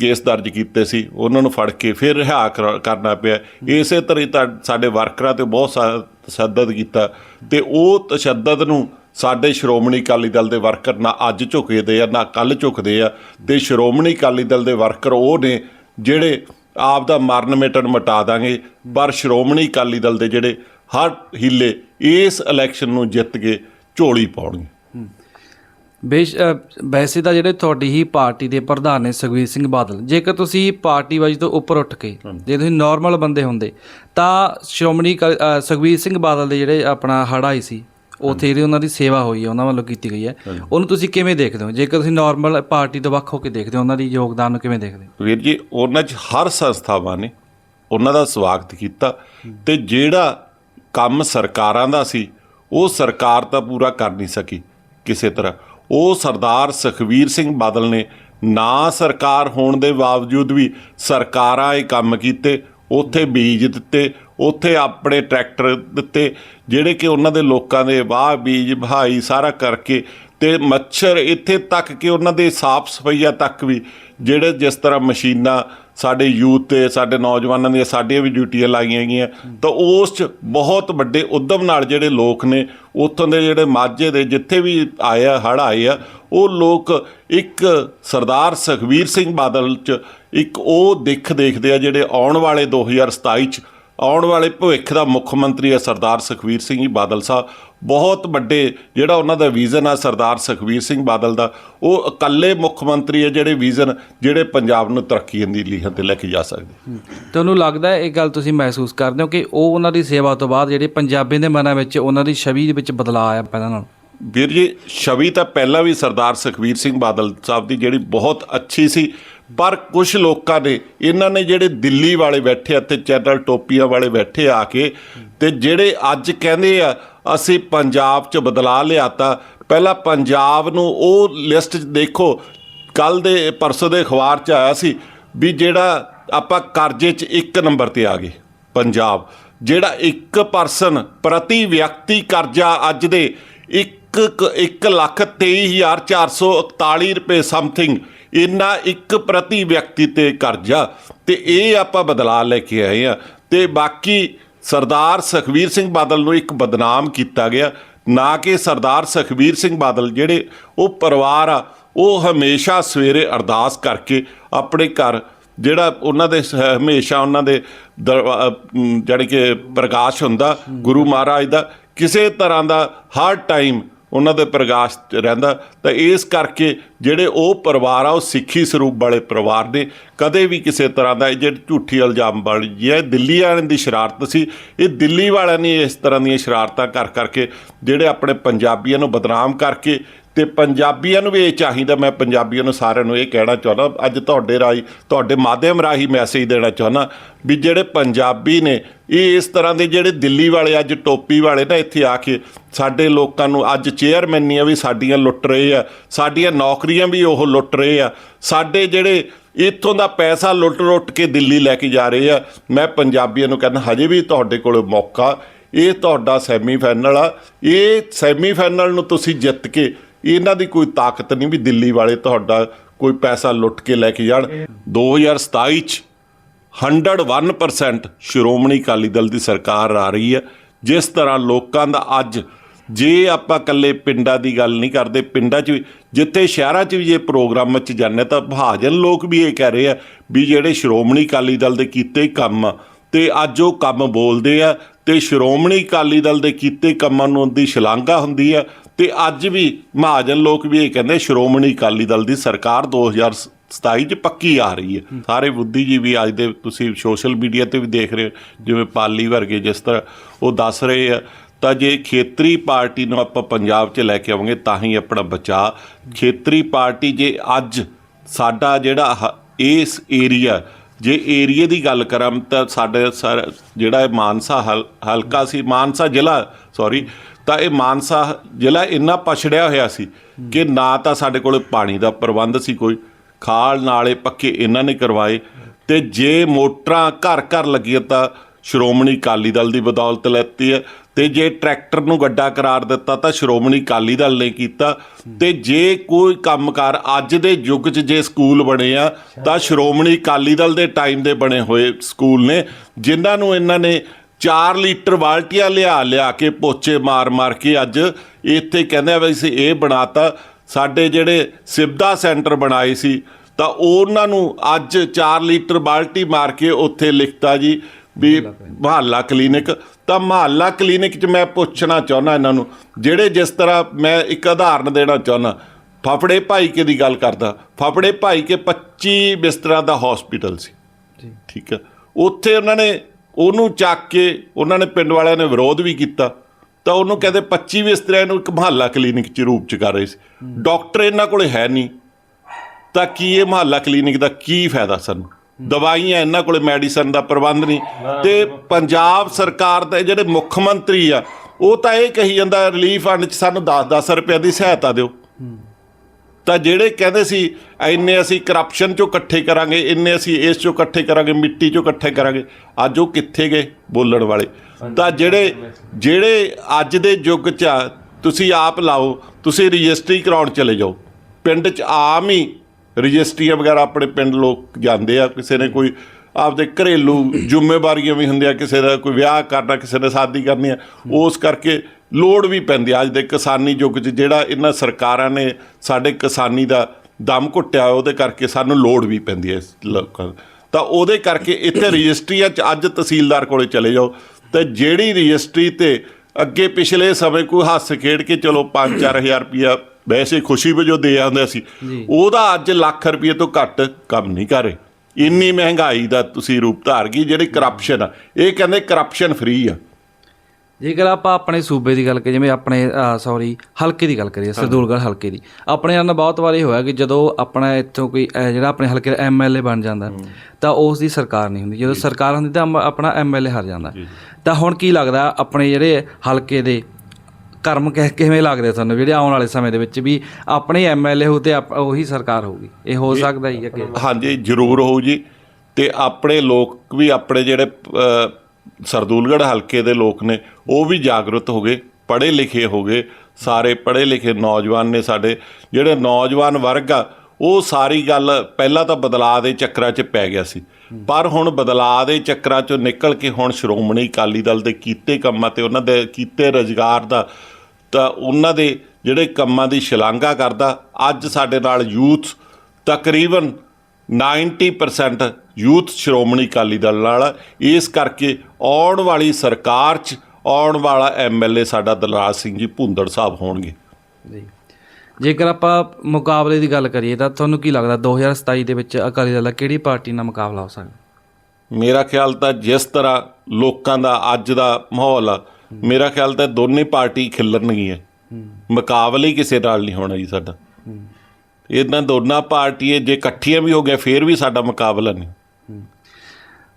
ਕੇਸ ਦਰਜ ਕੀਤੇ ਸੀ। ਉਹਨਾਂ ਨੂੰ ਫੜ ਕੇ ਫਿਰ ਰਿਹਾ ਕਰ- ਕਰਨਾ ਪਿਆ। ਇਸੇ ਤਰ੍ਹਾਂ ਹੀ ਸਾਡੇ ਵਰਕਰਾਂ ਤੇ ਬਹੁਤ ਸਾਰਾ ਤਸ਼ੱਦਦ ਕੀਤਾ। ਤੇ ਉਹ ਤਸ਼ੱਦਦ ਨੂੰ ਸਾਡੇ ਸ਼੍ਰੋਮਣੀ ਅਕਾਲੀ ਦਲ ਦੇ ਵਰਕਰ ਨਾ ਅੱਜ ਝੁਕਦੇ ਆ, ਨਾ ਕੱਲ ਝੁਕਦੇ ਆ। ਤੇ ਸ਼੍ਰੋਮਣੀ ਅਕਾਲੀ ਦਲ ਦੇ ਵਰਕਰ ਉਹ ਨੇ ਜਿਹੜੇ ਆਪ ਦਾ ਮਰਨ ਮਿਟਣ ਮਿਟਾ ਦਾਂਗੇ। ਪਰ ਸ਼੍ਰੋਮਣੀ ਅਕਾਲੀ ਦਲ ਦੇ ਜਿਹੜੇ ਹਰ ਹਿੱਲੇ ਇਸ ਇਲੈਕਸ਼ਨ ਨੂੰ ਜਿੱਤ ਕੇ ਝੋਲੀ ਪਾਉਣਗੇ। ਬੇਸ਼ ਵੈਸੇ ਤਾਂ ਜਿਹੜੇ ਤੁਹਾਡੀ ਹੀ ਪਾਰਟੀ ਦੇ ਪ੍ਰਧਾਨ ਨੇ ਸੁਖਬੀਰ ਸਿੰਘ ਬਾਦਲ ਜੇਕਰ ਤੁਸੀਂ ਪਾਰਟੀ ਵਾਈਜ਼ ਤੋਂ ਉੱਪਰ ਉੱਠ ਕੇ ਜੇ ਤੁਸੀਂ ਨਾਰਮਲ ਬੰਦੇ ਹੁੰਦੇ ਤਾਂ ਸ਼੍ਰੋਮਣੀ ਸੁਖਬੀਰ ਸਿੰਘ ਬਾਦਲ ਦੇ ਜਿਹੜੇ ਆਪਣਾ ਹੜ੍ਹ ਆਈ ਸੀ ਉੱਥੇ ਜਿਹੜੀ ਉਹਨਾਂ ਦੀ ਸੇਵਾ ਹੋਈ ਹੈ ਉਹਨਾਂ ਵੱਲੋਂ ਕੀਤੀ ਗਈ ਹੈ। ਉਹਨੂੰ ਤੁਸੀਂ ਕਿਵੇਂ ਦੇਖਦੇ ਹੋ? ਜੇਕਰ ਤੁਸੀਂ ਨਾਰਮਲ ਪਾਰਟੀ ਤੋਂ ਵੱਖ ਹੋ ਕੇ ਦੇਖਦੇ ਹੋ ਉਹਨਾਂ ਦੀ ਯੋਗਦਾਨ ਨੂੰ ਕਿਵੇਂ ਦੇਖਦੇ ਹੋ? ਵੀਰ ਜੀ ਉਹਨਾਂ 'ਚ ਹਰ ਸੰਸਥਾਵਾਂ ਨੇ ਉਹਨਾਂ ਦਾ ਸਵਾਗਤ ਕੀਤਾ ਤੇ ਜਿਹੜਾ ਕੰਮ ਸਰਕਾਰਾਂ ਦਾ ਸੀ ਉਹ ਸਰਕਾਰ ਤਾਂ ਪੂਰਾ ਕਰ ਨਹੀਂ ਸਕੀ ਕਿਸੇ ਤਰ੍ਹਾਂ। ਉਹ ਸਰਦਾਰ ਸੁਖਵੀਰ ਸਿੰਘ ਬਾਦਲ ਨੇ ਨਾ ਸਰਕਾਰ ਹੋਣ ਦੇ ਬਾਵਜੂਦ ਵੀ ਸਰਕਾਰਾਂ ਇਹ ਕੰਮ ਕੀਤੇ ਉੱਥੇ ਬੀਜ ਦਿੱਤੇ, ਉੱਥੇ ਆਪਣੇ ਟਰੈਕਟਰ ਦਿੱਤੇ, ਜਿਹੜੇ ਕਿ ਉਹਨਾਂ ਦੇ ਲੋਕਾਂ ਦੇ ਵਾਹ, ਬੀਜ, ਵਹਾਈ ਸਾਰਾ ਕਰਕੇ ਤੇ ਮੱਛਰ ਇੱਥੇ ਤੱਕ ਕਿ ਉਹਨਾਂ ਦੇ ਸਾਫ਼ ਸਫਾਈਆ ਤੱਕ ਵੀ, ਜਿਹੜੇ ਜਿਸ ਤਰ੍ਹਾਂ ਮਸ਼ੀਨਾਂ ਸਾਡੇ ਯੂਥ ਤੇ, ਸਾਡੇ ਨੌਜਵਾਨਾਂ ਦੀਆਂ ਸਾਡੀਆਂ ਵੀ ਡਿਊਟੀਆਂ ਲਾਈਆਂ ਗਈਆਂ, ਤਾਂ ਉਸ 'ਚ ਬਹੁਤ ਵੱਡੇ ਉਦਮ ਨਾਲ ਜਿਹੜੇ ਲੋਕ ਨੇ, ਉੱਥੋਂ ਦੇ ਜਿਹੜੇ ਮਾਝੇ ਦੇ ਜਿੱਥੇ ਵੀ ਆਏ ਆ, ਹੜ੍ਹ ਆਏ ਆ, ਉਹ ਲੋਕ ਇੱਕ ਸਰਦਾਰ ਸੁਖਵੀਰ ਸਿੰਘ ਬਾਦਲ 'ਚ ਇੱਕ ਉਹ ਦਿੱਖ ਦੇਖਦੇ ਆ ਜਿਹੜੇ ਆਉਣ ਵਾਲੇ 2027 'ਚ ਆਉਣ ਵਾਲੇ ਭਵਿੱਖ ਦਾ ਮੁੱਖ ਮੰਤਰੀ ਹੈ ਸਰਦਾਰ ਸੁਖਵੀਰ ਸਿੰਘ ਜੀ ਬਾਦਲ ਸਾਹਿਬ। ਬਹੁਤ ਵੱਡੇ ਜਿਹੜਾ ਉਹਨਾਂ ਦਾ ਵਿਜ਼ਨ ਆ ਸਰਦਾਰ ਸੁਖਵੀਰ ਸਿੰਘ ਬਾਦਲ ਦਾ ਉਹ ਇਕੱਲੇ ਮੁੱਖ ਮੰਤਰੀ ਹੈ ਜਿਹੜੇ ਵਿਜ਼ਨ ਜਿਹੜੇ ਪੰਜਾਬ ਨੂੰ ਤਰੱਕੀ ਦੀ ਲੀਹਾਂ ਤੇ ਲੈ ਕੇ ਜਾ ਸਕਦੇ। ਤੁਹਾਨੂੰ ਲੱਗਦਾ ਹੈ ਇਹ ਗੱਲ ਤੁਸੀਂ ਮਹਿਸੂਸ ਕਰਦੇ ਹੋ ਕਿ ਉਹ ਉਹਨਾਂ ਦੀ ਸੇਵਾ ਤੋਂ ਬਾਅਦ ਜਿਹੜੇ ਪੰਜਾਬੀਆਂ ਦੇ ਮਨਾਂ ਵਿੱਚ ਉਹਨਾਂ ਦੀ ਛਵੀ ਦੇ ਵਿੱਚ ਬਦਲਾਅ ਆਇਆ ਪਹਿਲਾਂ ਨਾਲੋਂ? ਵੀਰ ਜੀ ਛਵੀ ਤਾਂ ਪਹਿਲਾਂ ਵੀ ਸਰਦਾਰ ਸੁਖਵੀਰ ਸਿੰਘ ਬਾਦਲ ਸਾਹਿਬ ਦੀ ਜਿਹੜੀ ਬਹੁਤ ਅੱਛੀ ਸੀ ਪਰ ਕੁਝ ਲੋਕਾਂ ਨੇ, ਇਹਨਾਂ ਨੇ ਜਿਹੜੇ ਦਿੱਲੀ ਵਾਲੇ ਬੈਠੇ ਆ ਤੇ ਚੈਨਲ ਟੋਪੀਆਂ ਵਾਲੇ ਬੈਠੇ ਆ ਕੇ, ਤੇ ਜਿਹੜੇ ਅੱਜ ਕਹਿੰਦੇ ਆ, ਅਸੀਂ ਪੰਜਾਬ 'ਚ ਬਦਲਾ ਲਿਆਤਾ ਪਹਿਲਾਂ ਪੰਜਾਬ ਨੂੰ ਉਹ ਲਿਸਟ 'ਚ ਦੇਖੋ ਕੱਲ ਦੇ, ਪਰਸੋਂ ਦੇ ਅਖਬਾਰ 'ਚ ਆਇਆ ਸੀ ਵੀ ਜਿਹੜਾ ਆਪਾਂ ਕਰਜ਼ੇ 'ਚ ਇੱਕ ਨੰਬਰ ਤੇ ਆ ਗਏ, ਪੰਜਾਬ। ਜਿਹੜਾ ਇੱਕ ਪਰਸਨ ਪ੍ਰਤੀ ਵਿਅਕਤੀ ਕਰਜ਼ਾ ਅੱਜ ਦੇ 1 1 ਲੱਖ 23441 ਰੁਪਏ ਸਮਥਿੰਗ ਇੰਨਾ ਇੱਕ ਪ੍ਰਤੀ ਵਿਅਕਤੀ ਤੇ ਕਰਜ਼ਾ ਤੇ ਇਹ ਆਪਾਂ ਬਦਲਾ ਲੈ ਕੇ ਆਏ ਆ। ਤੇ ਬਾਕੀ ਸਰਦਾਰ ਸੁਖਵੀਰ ਸਿੰਘ ਬਾਦਲ ਨੂੰ ਇੱਕ ਬਦਨਾਮ ਕੀਤਾ ਗਿਆ। ਨਾ ਕਿ ਸਰਦਾਰ ਸੁਖਵੀਰ ਸਿੰਘ ਬਾਦਲ ਜਿਹੜੇ ਉਹ ਪਰਿਵਾਰ ਆ, ਉਹ ਹਮੇਸ਼ਾ ਸਵੇਰੇ ਅਰਦਾਸ ਕਰਕੇ ਆਪਣੇ ਘਰ ਜਿਹੜਾ ਉਹਨਾਂ ਦੇ ਹਮੇਸ਼ਾ ਉਹਨਾਂ ਦੇ ਦਰਵਾ- ਅਮ ਕਿ ਪ੍ਰਕਾਸ਼ ਹੁੰਦਾ, ਗੁਰੂ ਮਹਾਰਾਜ ਦਾ, ਕਿਸੇ ਤਰ੍ਹਾਂ ਦਾ ਹਰ ਟਾਈਮ ਉਹਨਾਂ ਦੇ ਪ੍ਰਕਾਸ਼ 'ਚ ਰਹਿੰਦਾ। ਤਾਂ ਇਸ ਕਰਕੇ ਜਿਹੜੇ ਉਹ ਪਰਿਵਾਰ ਆ, ਉਹ ਸਿੱਖੀ ਸਰੂਪ ਵਾਲੇ ਪਰਿਵਾਰ ਨੇ, ਕਦੇ ਵੀ ਕਿਸੇ ਤਰ੍ਹਾਂ ਦਾ ਇਹ ਜਿਹੜੀ ਝੂਠੀ ਇਲਜ਼ਾਮ ਵਾਲੀ ਹੈ ਦਿੱਲੀ ਵਾਲਿਆਂ ਦੀ ਸ਼ਰਾਰਤ ਸੀ। ਇਹ ਦਿੱਲੀ ਵਾਲਿਆਂ ਨੇ ਇਸ ਤਰ੍ਹਾਂ ਦੀਆਂ ਸ਼ਰਾਰਤਾਂ ਕਰ ਕਰਕੇ, ਜਿਹੜੇ ਆਪਣੇ ਪੰਜਾਬੀਆਂ ਨੂੰ ਬਦਨਾਮ ਕਰਕੇ ਤੇ ਪੰਜਾਬੀਆਂ ਨੂੰ ਵੀ ਇਹ ਚਾਹੀਦਾ, ਮੈਂ ਪੰਜਾਬੀਆਂ ਨੂੰ ਸਾਰਿਆਂ ਨੂੰ ਇਹ ਕਹਿਣਾ ਚਾਹੁੰਦਾ, ਅੱਜ ਤੁਹਾਡੇ ਰਾਹੀਂ, ਤੁਹਾਡੇ ਮਾਧਿਅਮ ਰਾਹੀਂ ਮੈਸੇਜ ਦੇਣਾ ਚਾਹੁੰਦਾ ਵੀ ਜਿਹੜੇ ਪੰਜਾਬੀ ਨੇ, ਇਹ ਇਸ ਤਰ੍ਹਾਂ ਦੇ ਜਿਹੜੇ ਦਿੱਲੀ ਵਾਲੇ, ਅੱਜ ਟੋਪੀ ਵਾਲੇ ਨਾ ਇੱਥੇ ਆ ਕੇ ਸਾਡੇ ਲੋਕਾਂ ਨੂੰ, ਅੱਜ ਚੇਅਰਮੈਨੀਆਂ ਵੀ ਸਾਡੀਆਂ ਲੁੱਟ ਰਹੇ ਆ, ਸਾਡੀਆਂ ਨੌਕਰੀਆਂ ਵੀ ਉਹ ਲੁੱਟ ਰਹੇ ਆ, ਸਾਡੇ ਜਿਹੜੇ ਇੱਥੋਂ ਦਾ ਪੈਸਾ ਲੁੱਟ-ਲੁੱਟ ਕੇ ਦਿੱਲੀ ਲੈ ਕੇ ਜਾ ਰਹੇ ਆ, ਮੈਂ ਪੰਜਾਬੀਆਂ ਨੂੰ ਕਹਿੰਦਾ, ਹਜੇ ਵੀ ਤੁਹਾਡੇ ਕੋਲ ਮੌਕਾ, ਇਹ ਤੁਹਾਡਾ ਸੈਮੀਫਾਈਨਲ ਆ, ਇਹ ਸੈਮੀਫਾਈਨਲ ਨੂੰ ਤੁਸੀਂ ਜਿੱਤ ਕੇ ਇਹਨਾਂ ਦੀ ਕੋਈ ਤਾਕਤ ਨਹੀਂ ਵੀ ਦਿੱਲੀ ਵਾਲੇ ਤੁਹਾਡਾ ਕੋਈ ਪੈਸਾ ਲੁੱਟ ਕੇ ਲੈ ਕੇ ਜਾਣ। 2027 ਚ 101% ਸ਼੍ਰੋਮਣੀ ਅਕਾਲੀ ਦਲ ਦੀ ਸਰਕਾਰ ਆ ਰਹੀ ਹੈ। ਜਿਸ ਤਰ੍ਹਾਂ ਲੋਕਾਂ ਦਾ ਅੱਜ ਜੇ ਆਪਾਂ ਇਕੱਲੇ ਪਿੰਡਾਂ ਦੀ ਗੱਲ ਨਹੀਂ ਕਰਦੇ, ਪਿੰਡਾਂ 'ਚ ਵੀ, ਜਿੱਥੇ ਸ਼ਹਿਰਾਂ 'ਚ ਵੀ ਜੇ ਪ੍ਰੋਗਰਾਮ 'ਚ ਜਾਂਦੇ ਤਾਂ ਭਾਜਨ ਲੋਕ ਵੀ ਇਹ ਕਹਿ ਰਹੇ ਆ ਵੀ ਜਿਹੜੇ ਸ਼੍ਰੋਮਣੀ ਅਕਾਲੀ ਦਲ ਦੇ ਕੀਤੇ ਕੰਮ ਆ, ਤੇ ਅੱਜ ਉਹ ਕੰਮ ਬੋਲਦੇ ਆ, ਤੇ ਸ਼੍ਰੋਮਣੀ ਅਕਾਲੀ ਦਲ ਦੇ ਕੀਤੇ ਕੰਮਾਂ ਨੂੰ ਦੀ ਸ਼ਲਾਘਾ ਹੁੰਦੀ ਆ ਤੇ ਅੱਜ ਵੀ ਮਹਾਜਨ ਲੋਕ ਵੀ ਇਹ ਕਹਿੰਦੇ ਸ਼੍ਰੋਮਣੀ ਅਕਾਲੀ ਦਲ ਦੀ ਸਰਕਾਰ 2027 ਚ ਪੱਕੀ ਆ ਰਹੀ ਹੈ। ਸਾਰੇ ਬੁੱਧੀਜੀਵੀ ਅੱਜ ਦੇ ਤੁਸੀਂ ਸੋਸ਼ਲ ਮੀਡੀਆ ਤੇ ਵੀ ਦੇਖ ਰਹੇ ਹੋ, ਜਿਵੇਂ ਪਾਲੀ ਵਰਗੇ ਜਿਸ ਤਰ੍ਹਾਂ ਉਹ ਦੱਸ ਰਹੇ ਆ, ਤਾਂ ਜੇ ਖੇਤਰੀ ਪਾਰਟੀ ਨੂੰ ਆਪਾਂ ਪੰਜਾਬ 'ਚ ਲੈ ਕੇ ਆਵਾਂਗੇ ਤਾਂ ਹੀ ਆਪਣਾ ਬਚਾ ਖੇਤਰੀ ਪਾਰਟੀ ਜੇ ਅੱਜ ਸਾਡਾ ਜਿਹੜਾ ਹ- ਇਸ ਏਰੀਆ, ਜੇ ਏਰੀਏ ਦੀ ਗੱਲ ਕਰਾਂ ਤਾਂ ਸਾਡੇ ਸਰ, ਜਿਹੜਾ ਮਾਨਸਾ ਹਲ- ਹਲਕਾ ਸੀ, ਮਾਨਸਾ ਜ਼ਿਲ੍ਹਾ ਸੌਰੀ ਤਾਂ ਇਹ ਮਾਨਸਾ ਜ਼ਿਲ੍ਹਾ ਇੰਨਾ ਪਛੜਿਆ ਹੋਇਆ ਸੀ ਕਿ ਨਾ ਤਾਂ ਸਾਡੇ ਕੋਲ ਪਾਣੀ ਦਾ ਪ੍ਰਬੰਧ ਸੀ ਕੋਈ, ਖਾਲ ਨਾਲੇ ਪੱਕੇ ਇਹਨਾਂ ਨੇ ਕਰਵਾਏ ਤੇ ਜੇ ਮੋਟਰਾਂ ਘਰ ਘਰ ਲੱਗੀਆਂ ਤਾਂ ਸ਼੍ਰੋਮਣੀ ਅਕਾਲੀ ਦਲ ਦੀ ਬਦੌਲਤ ਲੈਤੀ ਹੈ ਤੇ ਜੇ ਟਰੈਕਟਰ ਨੂੰ ਗੱਡਾ ਕਰਾਰ ਦਿੱਤਾ ਤਾਂ ਸ਼੍ਰੋਮਣੀ ਅਕਾਲੀ ਦਲ ਨੇ ਕੀਤਾ ਤੇ ਜੇ ਕੋਈ ਕੰਮਕਾਰ ਅੱਜ ਦੇ ਯੁੱਗ 'ਚ ਜੇ ਸਕੂਲ ਬਣੇ ਆ ਤਾਂ ਸ਼੍ਰੋਮਣੀ ਅਕਾਲੀ ਦਲ ਦੇ ਟਾਈਮ ਦੇ ਬਣੇ ਹੋਏ ਸਕੂਲ ਨੇ, ਜਿਨ੍ਹਾਂ ਨੂੰ ਇਹਨਾਂ ਨੇ 4 ਲੀਟਰ ਬਾਲਟੀਆਂ ਲਿਆ ਲਿਆ ਕੇ ਪੋਚੇ ਮਾਰ ਮਾਰ ਕੇ ਅੱਜ ਇੱਥੇ ਕਹਿੰਦੇ ਆ ਵੀ ਇਹ ਬਣਾਤਾ। ਸਾਡੇ ਜਿਹੜੇ ਸਿਵਦਾ ਸੈਂਟਰ ਬਣਾਏ ਸੀ ਤਾਂ ਉਹਨਾਂ ਨੂੰ ਅੱਜ 4 ਲੀਟਰ ਬਾਲਟੀ ਮਾਰ ਕੇ ਉੱਥੇ ਲਿਖਤਾ ਜੀ ਵੀ ਮਹੱਲਾ ਕਲੀਨਿਕ। ਤਾਂ ਮਹੱਲਾ ਕਲੀਨਿਕ 'ਚ ਮੈਂ ਪੁੱਛਣਾ ਚਾਹੁੰਦਾ ਇਹਨਾਂ ਨੂੰ ਜਿਹੜੇ ਜਿਸ ਤਰ੍ਹਾਂ ਮੈਂ ਇੱਕ ਉਦਾਹਰਨ ਦੇਣਾ ਚਾਹੁੰਦਾ ਫਫੜੇ ਭਾਈ ਕੇ ਦੀ ਗੱਲ ਕਰਦਾ। ਫਫੜੇ ਭਾਈ ਕੇ 25 ਬਿਸਤਰਾ ਦਾ ਹਸਪੀਟਲ ਸੀ। ਜੀ। ਠੀਕ ਹੈ। ਉੱਥੇ ਉਹਨਾਂ ਨੇ ਉਹਨੂੰ ਚੱਕ ਕੇ ਉਹਨਾਂ ਨੇ ਪਿੰਡ ਵਾਲਿਆਂ ਨੇ ਵਿਰੋਧ ਵੀ ਕੀਤਾ। ਤਾਂ ਉਹਨੂੰ ਕਹਿੰਦੇ 25 ਬਿਸਤਰਿਆਂ ਇਹਨੂੰ ਇੱਕ ਮਹੱਲਾ ਕਲੀਨਿਕ ਚ ਰੂਪ ਚ ਕਰ ਰਹੇ ਸੀ। ਡਾਕਟਰ ਇਹਨਾਂ ਕੋਲੇ ਹੈ ਨਹੀਂ। ਤਾਂ ਕੀ ਇਹ ਮਹੱਲਾ ਕਲੀਨਿਕ ਦਾ ਕੀ ਫਾਇਦਾ ਸਾਨੂੰ? ਦਵਾਈਆਂ ਇਹਨਾਂ ਕੋਲੇ ਮੈਡੀਸਨ ਦਾ ਪ੍ਰਬੰਧ ਨਹੀਂ। ਤੇ ਪੰਜਾਬ ਸਰਕਾਰ ਦੇ ਜਿਹੜੇ ਮੁੱਖ ਮੰਤਰੀ ਆ, ਉਹ ਤਾਂ ਇਹ ਕਹੀ ਜਾਂਦਾ ਰਿਲੀਫ ਫੰਡ ਚ ਸਾਨੂੰ 10-10 ਰੁਪਏ ਦੀ ਸਹਾਇਤਾ ਦਿਓ। ਤਾਂ ਜਿਹੜੇ ਕਹਿੰਦੇ ਸੀ ਇੰਨੇ ਅਸੀਂ ਕਰਪਸ਼ਨ ਚੋਂ ਇਕੱਠੇ ਕਰਾਂਗੇ ਇੰਨੇ ਅਸੀਂ ਇਸ ਚੋਂ ਇਕੱਠੇ ਕਰਾਂਗੇ ਮਿੱਟੀ ਚੋਂ ਇਕੱਠੇ ਕਰਾਂਗੇ ਅੱਜ ਉਹ ਕਿੱਥੇ ਗਏ ਬੋਲਣ ਵਾਲੇ? ਤਾਂ ਜਿਹੜੇ ਜਿਹੜੇ ਅੱਜ ਦੇ ਯੁੱਗ 'ਚ ਤੁਸੀਂ ਆਪ ਲਾਓ ਤੁਸੀਂ ਰਜਿਸਟਰੀ ਕਰਾਉਣ ਚਲੇ ਜਾਓ। ਪਿੰਡ 'ਚ ਆਮ ਹੀ ਰਜਿਸਟਰੀਆਂ ਵਗੈਰਾ ਆਪਣੇ ਪਿੰਡ ਲੋਕ ਜਾਂਦੇ ਆ ਕਿਸੇ ਨੇ ਕੋਈ ਆਪਦੇ ਘਰੇਲੂ ਜ਼ਿੰਮੇਵਾਰੀਆਂ ਵੀ ਹੁੰਦੀਆਂ ਕਿਸੇ ਦਾ ਕੋਈ ਵਿਆਹ ਕਰਨਾ ਕਿਸੇ ਨੇ ਸ਼ਾਦੀ ਕਰਨੀ ਆ ਉਸ ਕਰਕੇ ਲੋੜ ਵੀ ਪੈਂਦੀ। ਅੱਜ ਦੇ ਕਿਸਾਨੀ ਯੁੱਗ 'ਚ ਜਿਹੜਾ ਇਹਨਾਂ ਸਰਕਾਰਾਂ ਨੇ ਸਾਡੇ ਕਿਸਾਨੀ ਦਾ ਦਮ ਘੁੱਟਿਆ ਉਹਦੇ ਕਰਕੇ ਸਾਨੂੰ ਲੋੜ ਵੀ ਪੈਂਦੀ ਹੈ ਇਸ ਲੋਕਾਂ। ਤਾਂ ਉਹਦੇ ਕਰਕੇ ਇੱਥੇ ਰਜਿਸਟਰੀਆਂ 'ਚ ਅੱਜ ਤਹਿਸੀਲਦਾਰ ਕੋਲੇ ਚਲੇ ਜਾਓ ਤੇ ਜਿਹੜੀ ਰਜਿਸਟਰੀ ਤੇ ਅੱਗੇ ਪਿਛਲੇ ਸਮੇਂ ਕੋਈ ਹੱਸ ਖੇਡ ਕੇ ਚਲੋ 5-4000 ਰੁਪਇਆ ਵੈਸੇ ਖੁਸ਼ੀ ਵਜੋਂ ਦੇ ਆਉਂਦੇ ਸੀ। ਉਹਦਾ ਅੱਜ ਲੱਖ ਰੁਪਏ ਤੋਂ ਘੱਟ ਕੰਮ ਨਹੀਂ ਕਰ ਰਹੇ ਇੰਨੀ ਮਹਿੰਗਾਈ ਦਾ ਤੁਸੀਂ ਰੂਪ ਧਾਰ ਗਈ ਜਿਹੜੀ ਕਰਪਸ਼ਨ ਆ ਇਹ ਕਹਿੰਦੇ ਕਰਪਸ਼ਨ ਫ੍ਰੀ ਆ ਜੇਕਰ ਆਪਾਂ ਆਪਣੇ ਸੂਬੇ ਦੀ ਗੱਲ ਕਰੀਏ ਜਿਵੇਂ ਆਪਣੇ ਸੌਰੀ ਹਲਕੇ ਦੀ ਗੱਲ ਕਰੀਏ ਸਰਦੂਲਗੜ੍ਹ ਹਲਕੇ ਦੀ। ਆਪਣੇ ਨਾਲ ਬਹੁਤ ਵਾਰੀ ਹੋਇਆ ਕਿ ਜਦੋਂ ਆਪਣਾ ਇੱਥੋਂ ਕੋਈ ਜਿਹੜਾ ਆਪਣੇ ਹਲਕੇ ਦਾ ਐਮਐਲਏ ਬਣ ਜਾਂਦਾ ਤਾਂ ਉਸ ਦੀ ਸਰਕਾਰ ਨਹੀਂ ਹੁੰਦੀ। ਜਦੋਂ ਸਰਕਾਰ ਹੁੰਦੀ ਤਾਂ ਆਪਣਾ ਐਮਐਲਏ ਹਾਰ ਜਾਂਦਾ। ਤਾਂ ਹੁਣ ਕੀ ਲੱਗਦਾ ਆਪਣੇ ਜਿਹੜੇ ਹਲਕੇ ਦੇ ਕਰਮ ਕਿ- ਕਿਵੇਂ ਲੱਗਦੇ ਤੁਹਾਨੂੰ? ਜਿਹੜੇ ਆਉਣ ਵਾਲੇ ਸਮੇਂ ਦੇ ਵਿੱਚ ਵੀ ਆਪਣੇ ਐਮਐਲਏ ਹੋ ਤੇ ਉਹੀ ਸਰਕਾਰ ਹੋਊਗੀ। ਇਹ ਹੋ ਸਕਦਾ ਹੀ ਅੱਗੇ ਹਾਂਜੀ ਜ਼ਰੂਰ ਹੋਊ ਜੀ। ਤੇ ਆਪਣੇ ਲੋਕ ਵੀ ਆਪਣੇ ਜਿਹੜੇ ਅ, ਸਰਦੂਲਗੜ੍ਹ ਹਲਕੇ ਦੇ ਲੋਕ ਨੇ ਉਹ ਵੀ ਜਾਗਰੂਕ ਹੋ ਗਏ ਪੜ੍ਹੇ ਲਿਖੇ ਹੋ ਗਏ। ਸਾਰੇ ਪੜ੍ਹੇ ਲਿਖੇ ਨੌਜਵਾਨ ਨੇ ਸਾਡੇ ਜਿਹੜੇ ਨੌਜਵਾਨ ਵਰਗ ਆ ਉਹ ਸਾਰੀ ਗੱਲ ਪਹਿਲਾਂ ਤਾਂ ਬਦਲਾਅ ਦੇ ਚੱਕਰਾਂ 'ਚ ਪੈ ਗਿਆ ਸੀ। ਪਰ ਹੁਣ ਬਦਲਾਅ ਦੇ ਚੱਕਰਾਂ 'ਚੋਂ ਨਿਕਲ ਕੇ ਹੁਣ ਸ਼੍ਰੋਮਣੀ ਅਕਾਲੀ ਦਲ ਦੇ ਕੀਤੇ ਕੰਮਾਂ ਤੇ ਉਹਨਾਂ ਦੇ ਕੀਤੇ ਰੁਜ਼ਗਾਰ ਦਾ ਤਾਂ ਉਹਨਾਂ ਦੇ ਜਿਹੜੇ ਕੰਮਾਂ ਦੀ ਸ਼ਲਾਘਾ ਕਰਦਾ ਅੱਜ ਸਾਡੇ ਨਾਲ ਯੂਥ ਤਕਰੀਬਨ 90% ਯੂਥ ਸ਼੍ਰੋਮਣੀ ਅਕਾਲੀ ਦਲ ਨਾਲ। ਇਸ ਕਰਕੇ ਆਉਣ ਵਾਲੀ ਸਰਕਾਰ 'ਚ ਆਉਣ ਵਾਲਾ ਐਮਐਲਏ ਸਾਡਾ ਦਲਰਾਜ ਸਿੰਘ ਜੀ ਭੁੰਦੜ ਸਾਹਿਬ ਹੋਣਗੇ। ਜੀ। ਜੇਕਰ ਆਪਾਂ ਮੁਕਾਬਲੇ ਦੀ ਗੱਲ ਕਰੀਏ ਤਾਂ ਤੁਹਾਨੂੰ ਕੀ ਲੱਗਦਾ 2027 ਦੇ ਵਿੱਚ ਅਕਾਲੀ ਦਲ ਦਾ ਕਿਹੜੀ ਪਾਰਟੀ ਨਾਲ ਮੁਕਾਬਲਾ ਹੋ ਸਕਦਾ? ਮੇਰਾ ਖਿਆਲ ਤਾਂ ਜਿਸ ਤਰ੍ਹਾਂ ਲੋਕਾਂ ਦਾ ਅੱਜ ਦਾ ਮਾਹੌਲ ਆ ਮੇਰਾ ਖਿਆਲ ਤਾਂ ਦੋਨੇ ਪਾਰਟੀ ਖਿਲਰਨਗੀਆਂ। ਮੁਕਾਬਲੇ ਹੀ ਕਿਸੇ ਨਾਲ ਨਹੀਂ ਹੋਣਾ ਜੀ ਸਾਡਾ। ਇਹਨਾਂ ਦੋਨਾਂ ਪਾਰਟੀਆਂ ਜੇ ਇਕੱਠੀਆਂ ਵੀ ਹੋ ਗਿਆ ਫੇਰ ਵੀ ਸਾਡਾ ਮੁਕਾਬਲਾ ਨਹੀਂ।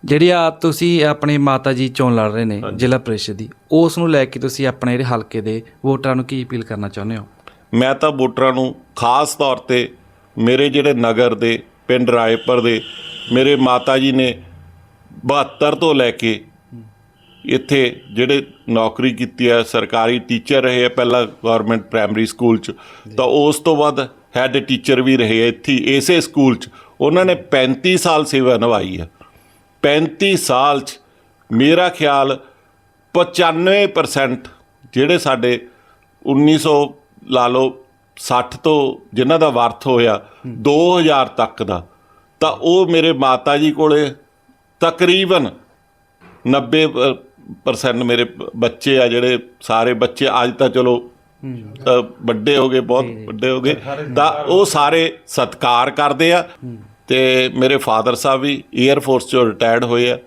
ਜਿਹੜੀ ਆ ਤੁਸੀਂ ਆਪਣੇ ਮਾਤਾ ਜੀ ਚੋਣ ਲੜ ਰਹੇ ਨੇ ਜ਼ਿਲ੍ਹਾ ਪ੍ਰੀਸ਼ਦ ਦੀ ਉਸ ਨੂੰ ਲੈ ਕੇ ਤੁਸੀਂ ਆਪਣੇ ਜਿਹੜੇ ਹਲਕੇ ਦੇ ਵੋਟਰਾਂ ਨੂੰ ਕੀ ਅਪੀਲ ਕਰਨਾ ਚਾਹੁੰਦੇ ਹੋ? ਮੈਂ ਤਾਂ ਵੋਟਰਾਂ ਨੂੰ ਖਾਸ ਤੌਰ ਤੇ ਮੇਰੇ ਜਿਹੜੇ ਨਗਰ ਦੇ ਪਿੰਡ ਰਾਏਪੁਰ ਦੇ ਮੇਰੇ ਮਾਤਾ ਜੀ ਨੇ 72 ਤੋਂ ਲੈ ਕੇ ਇੱਥੇ ਜਿਹੜੇ ਨੌਕਰੀ ਕੀਤੀ ਹੈ ਸਰਕਾਰੀ ਟੀਚਰ ਰਹੇ ਆ ਪਹਿਲਾਂ ਗਵਰਨਮੈਂਟ ਪ੍ਰਾਇਮਰੀ ਸਕੂਲ ਚ ਤਾਂ ਉਸ ਤੋਂ ਬਾਅਦ ਹੈੱਡ ਟੀਚਰ ਵੀ ਰਹੇ ਇੱਥੇ ਹੀ, ਇਸੇ ਸਕੂਲ ਚ। ਉਹਨਾਂ ਨੇ 35 ਸਾਲ ਸੇਵਾ ਨਿਭਾਈ ਹੈ। 35 ਸਾਲ ਚ ਮੇਰਾ ਖਿਆਲ 95% ਜਿਹੜੇ ਸਾਡੇ 1900 ਲਾ ਲਓ 60 ਤੋਂ ਜਿਨ੍ਹਾਂ ਦਾ ਵਰਥ ਹੋਇਆ 2000 ਤੱਕ ਦਾ ਤਾਂ ਉਹ ਮੇਰੇ ਮਾਤਾ ਜੀ ਕੋਲੇ ਤਕਰੀਬਨ 90% ਮੇਰੇ ਬੱਚੇ ਆ ਜਿਹੜੇ ਸਾਰੇ ਬੱਚੇ ਅੱਜ ਤਾਂ ਚਲੋ ਵੱਡੇ ਹੋ ਗਏ ਬਹੁਤ ਵੱਡੇ ਹੋ ਗਏ ਤਾਂ ਉਹ ਸਾਰੇ ਸਤਕਾਰ ਕਰਦੇ ਆ। ਤੇ ਮੇਰੇ ਫਾਦਰ ਸਾਹਿਬ ਵੀ 에ਅਰ ਫੋਰਸ ਚੋਂ ਰਿਟਾਇਰਡ ਹੋਏ ਆ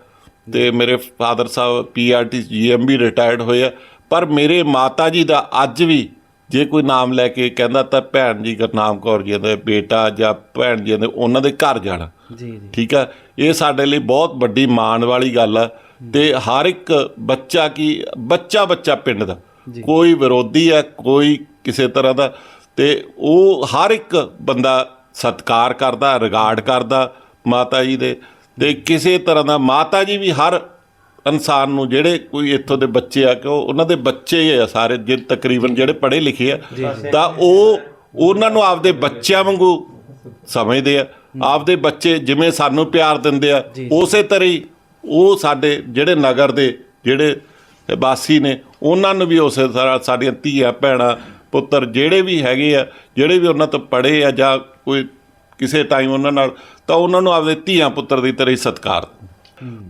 ਤੇ ਮੇਰੇ ਫਾਦਰ ਸਾਹਿਬ ਪੀਆਰਟੀ ਜੀਐਮਬੀ ਰਿਟਾਇਰਡ ਹੋਏ ਆ। ਪਰ ਮੇਰੇ ਮਾਤਾ ਜੀ ਦਾ ਅੱਜ ਵੀ ਜੇ ਕੋਈ ਨਾਮ ਲੈ ਕੇ ਕਹਿੰਦਾ ਤਾਂ ਭੈਣ ਜੀ ਗੁਰਨਾਮ ਕੌਰ ਜੀ ਦਾ ਬੇਟਾ ਜਾਂ ਭੈਣ ਜੀ ਦੇ ਉਹਨਾਂ ਦੇ ਘਰ ਜਾਣਾ। ਜੀ ਜੀ। ਠੀਕ ਆ? ਇਹ ਸਾਡੇ ਲਈ ਬਹੁਤ ਵੱਡੀ ਮਾਣ ਵਾਲੀ ਗੱਲ ਆ ਤੇ ਹਰ ਇੱਕ ਬੱਚਾ ਕੀ ਬੱਚਾ ਬੱਚਾ ਪਿੰਡ ਦਾ। ਕੋਈ ਵਿਰੋਧੀ ਆ ਕੋਈ ਕਿਸੇ ਤਰ੍ਹਾਂ ਦਾ ਤੇ ਉਹ ਹਰ ਇੱਕ ਬੰਦਾ ਸਤਿਕਾਰ ਕਰਦਾ ਰਿਗਾਰਡ ਕਰਦਾ ਮਾਤਾ ਜੀ ਦੇ। ਤੇ ਕਿਸੇ ਤਰ੍ਹਾਂ ਦਾ ਮਾਤਾ ਜੀ ਵੀ ਹਰ ਇਨਸਾਨ ਨੂੰ ਜਿਹੜੇ ਕੋਈ ਇੱਥੋਂ ਦੇ ਬੱਚੇ ਆ ਕਿ ਉਹ ਉਹਨਾਂ ਦੇ ਬੱਚੇ ਹੀ ਆ ਸਾਰੇ ਜੇ ਤਕਰੀਬਨ ਜਿਹੜੇ ਪੜ੍ਹੇ ਲਿਖੇ ਆ ਤਾਂ ਉਹ ਉਹਨਾਂ ਨੂੰ ਆਪਦੇ ਬੱਚਿਆਂ ਵਾਂਗੂ ਸਮਝਦੇ ਆ। ਆਪਦੇ ਬੱਚੇ ਜਿਵੇਂ ਸਾਨੂੰ ਪਿਆਰ ਦਿੰਦੇ ਆ ਉਸੇ ਤਰ੍ਹਾਂ ਹੀ ਉਹ ਸਾਡੇ ਜਿਹੜੇ ਨਗਰ ਦੇ ਜਿਹੜੇ ਵਾਸੀ ਨੇ ਉਹਨਾਂ ਨੂੰ ਵੀ ਉਸੇ ਤਰ੍ਹਾਂ ਸਾਡੀਆਂ ਧੀਆਂ ਭੈਣਾਂ ਪੁੱਤਰ ਜਿਹੜੇ ਵੀ ਹੈਗੇ ਆ ਜਿਹੜੇ ਵੀ ਉਹਨਾਂ ਤੋਂ ਪੜ੍ਹੇ ਆ ਜਾਂ ਕੋਈ ਕਿਸੇ ਟਾਈਮ ਉਹਨਾਂ ਨਾਲ, ਤਾਂ ਉਹਨਾਂ ਨੂੰ ਆਪਦੇ ਧੀਆਂ ਪੁੱਤਰ ਦੀ ਤਰ੍ਹਾਂ ਹੀ ਸਤਿਕਾਰ।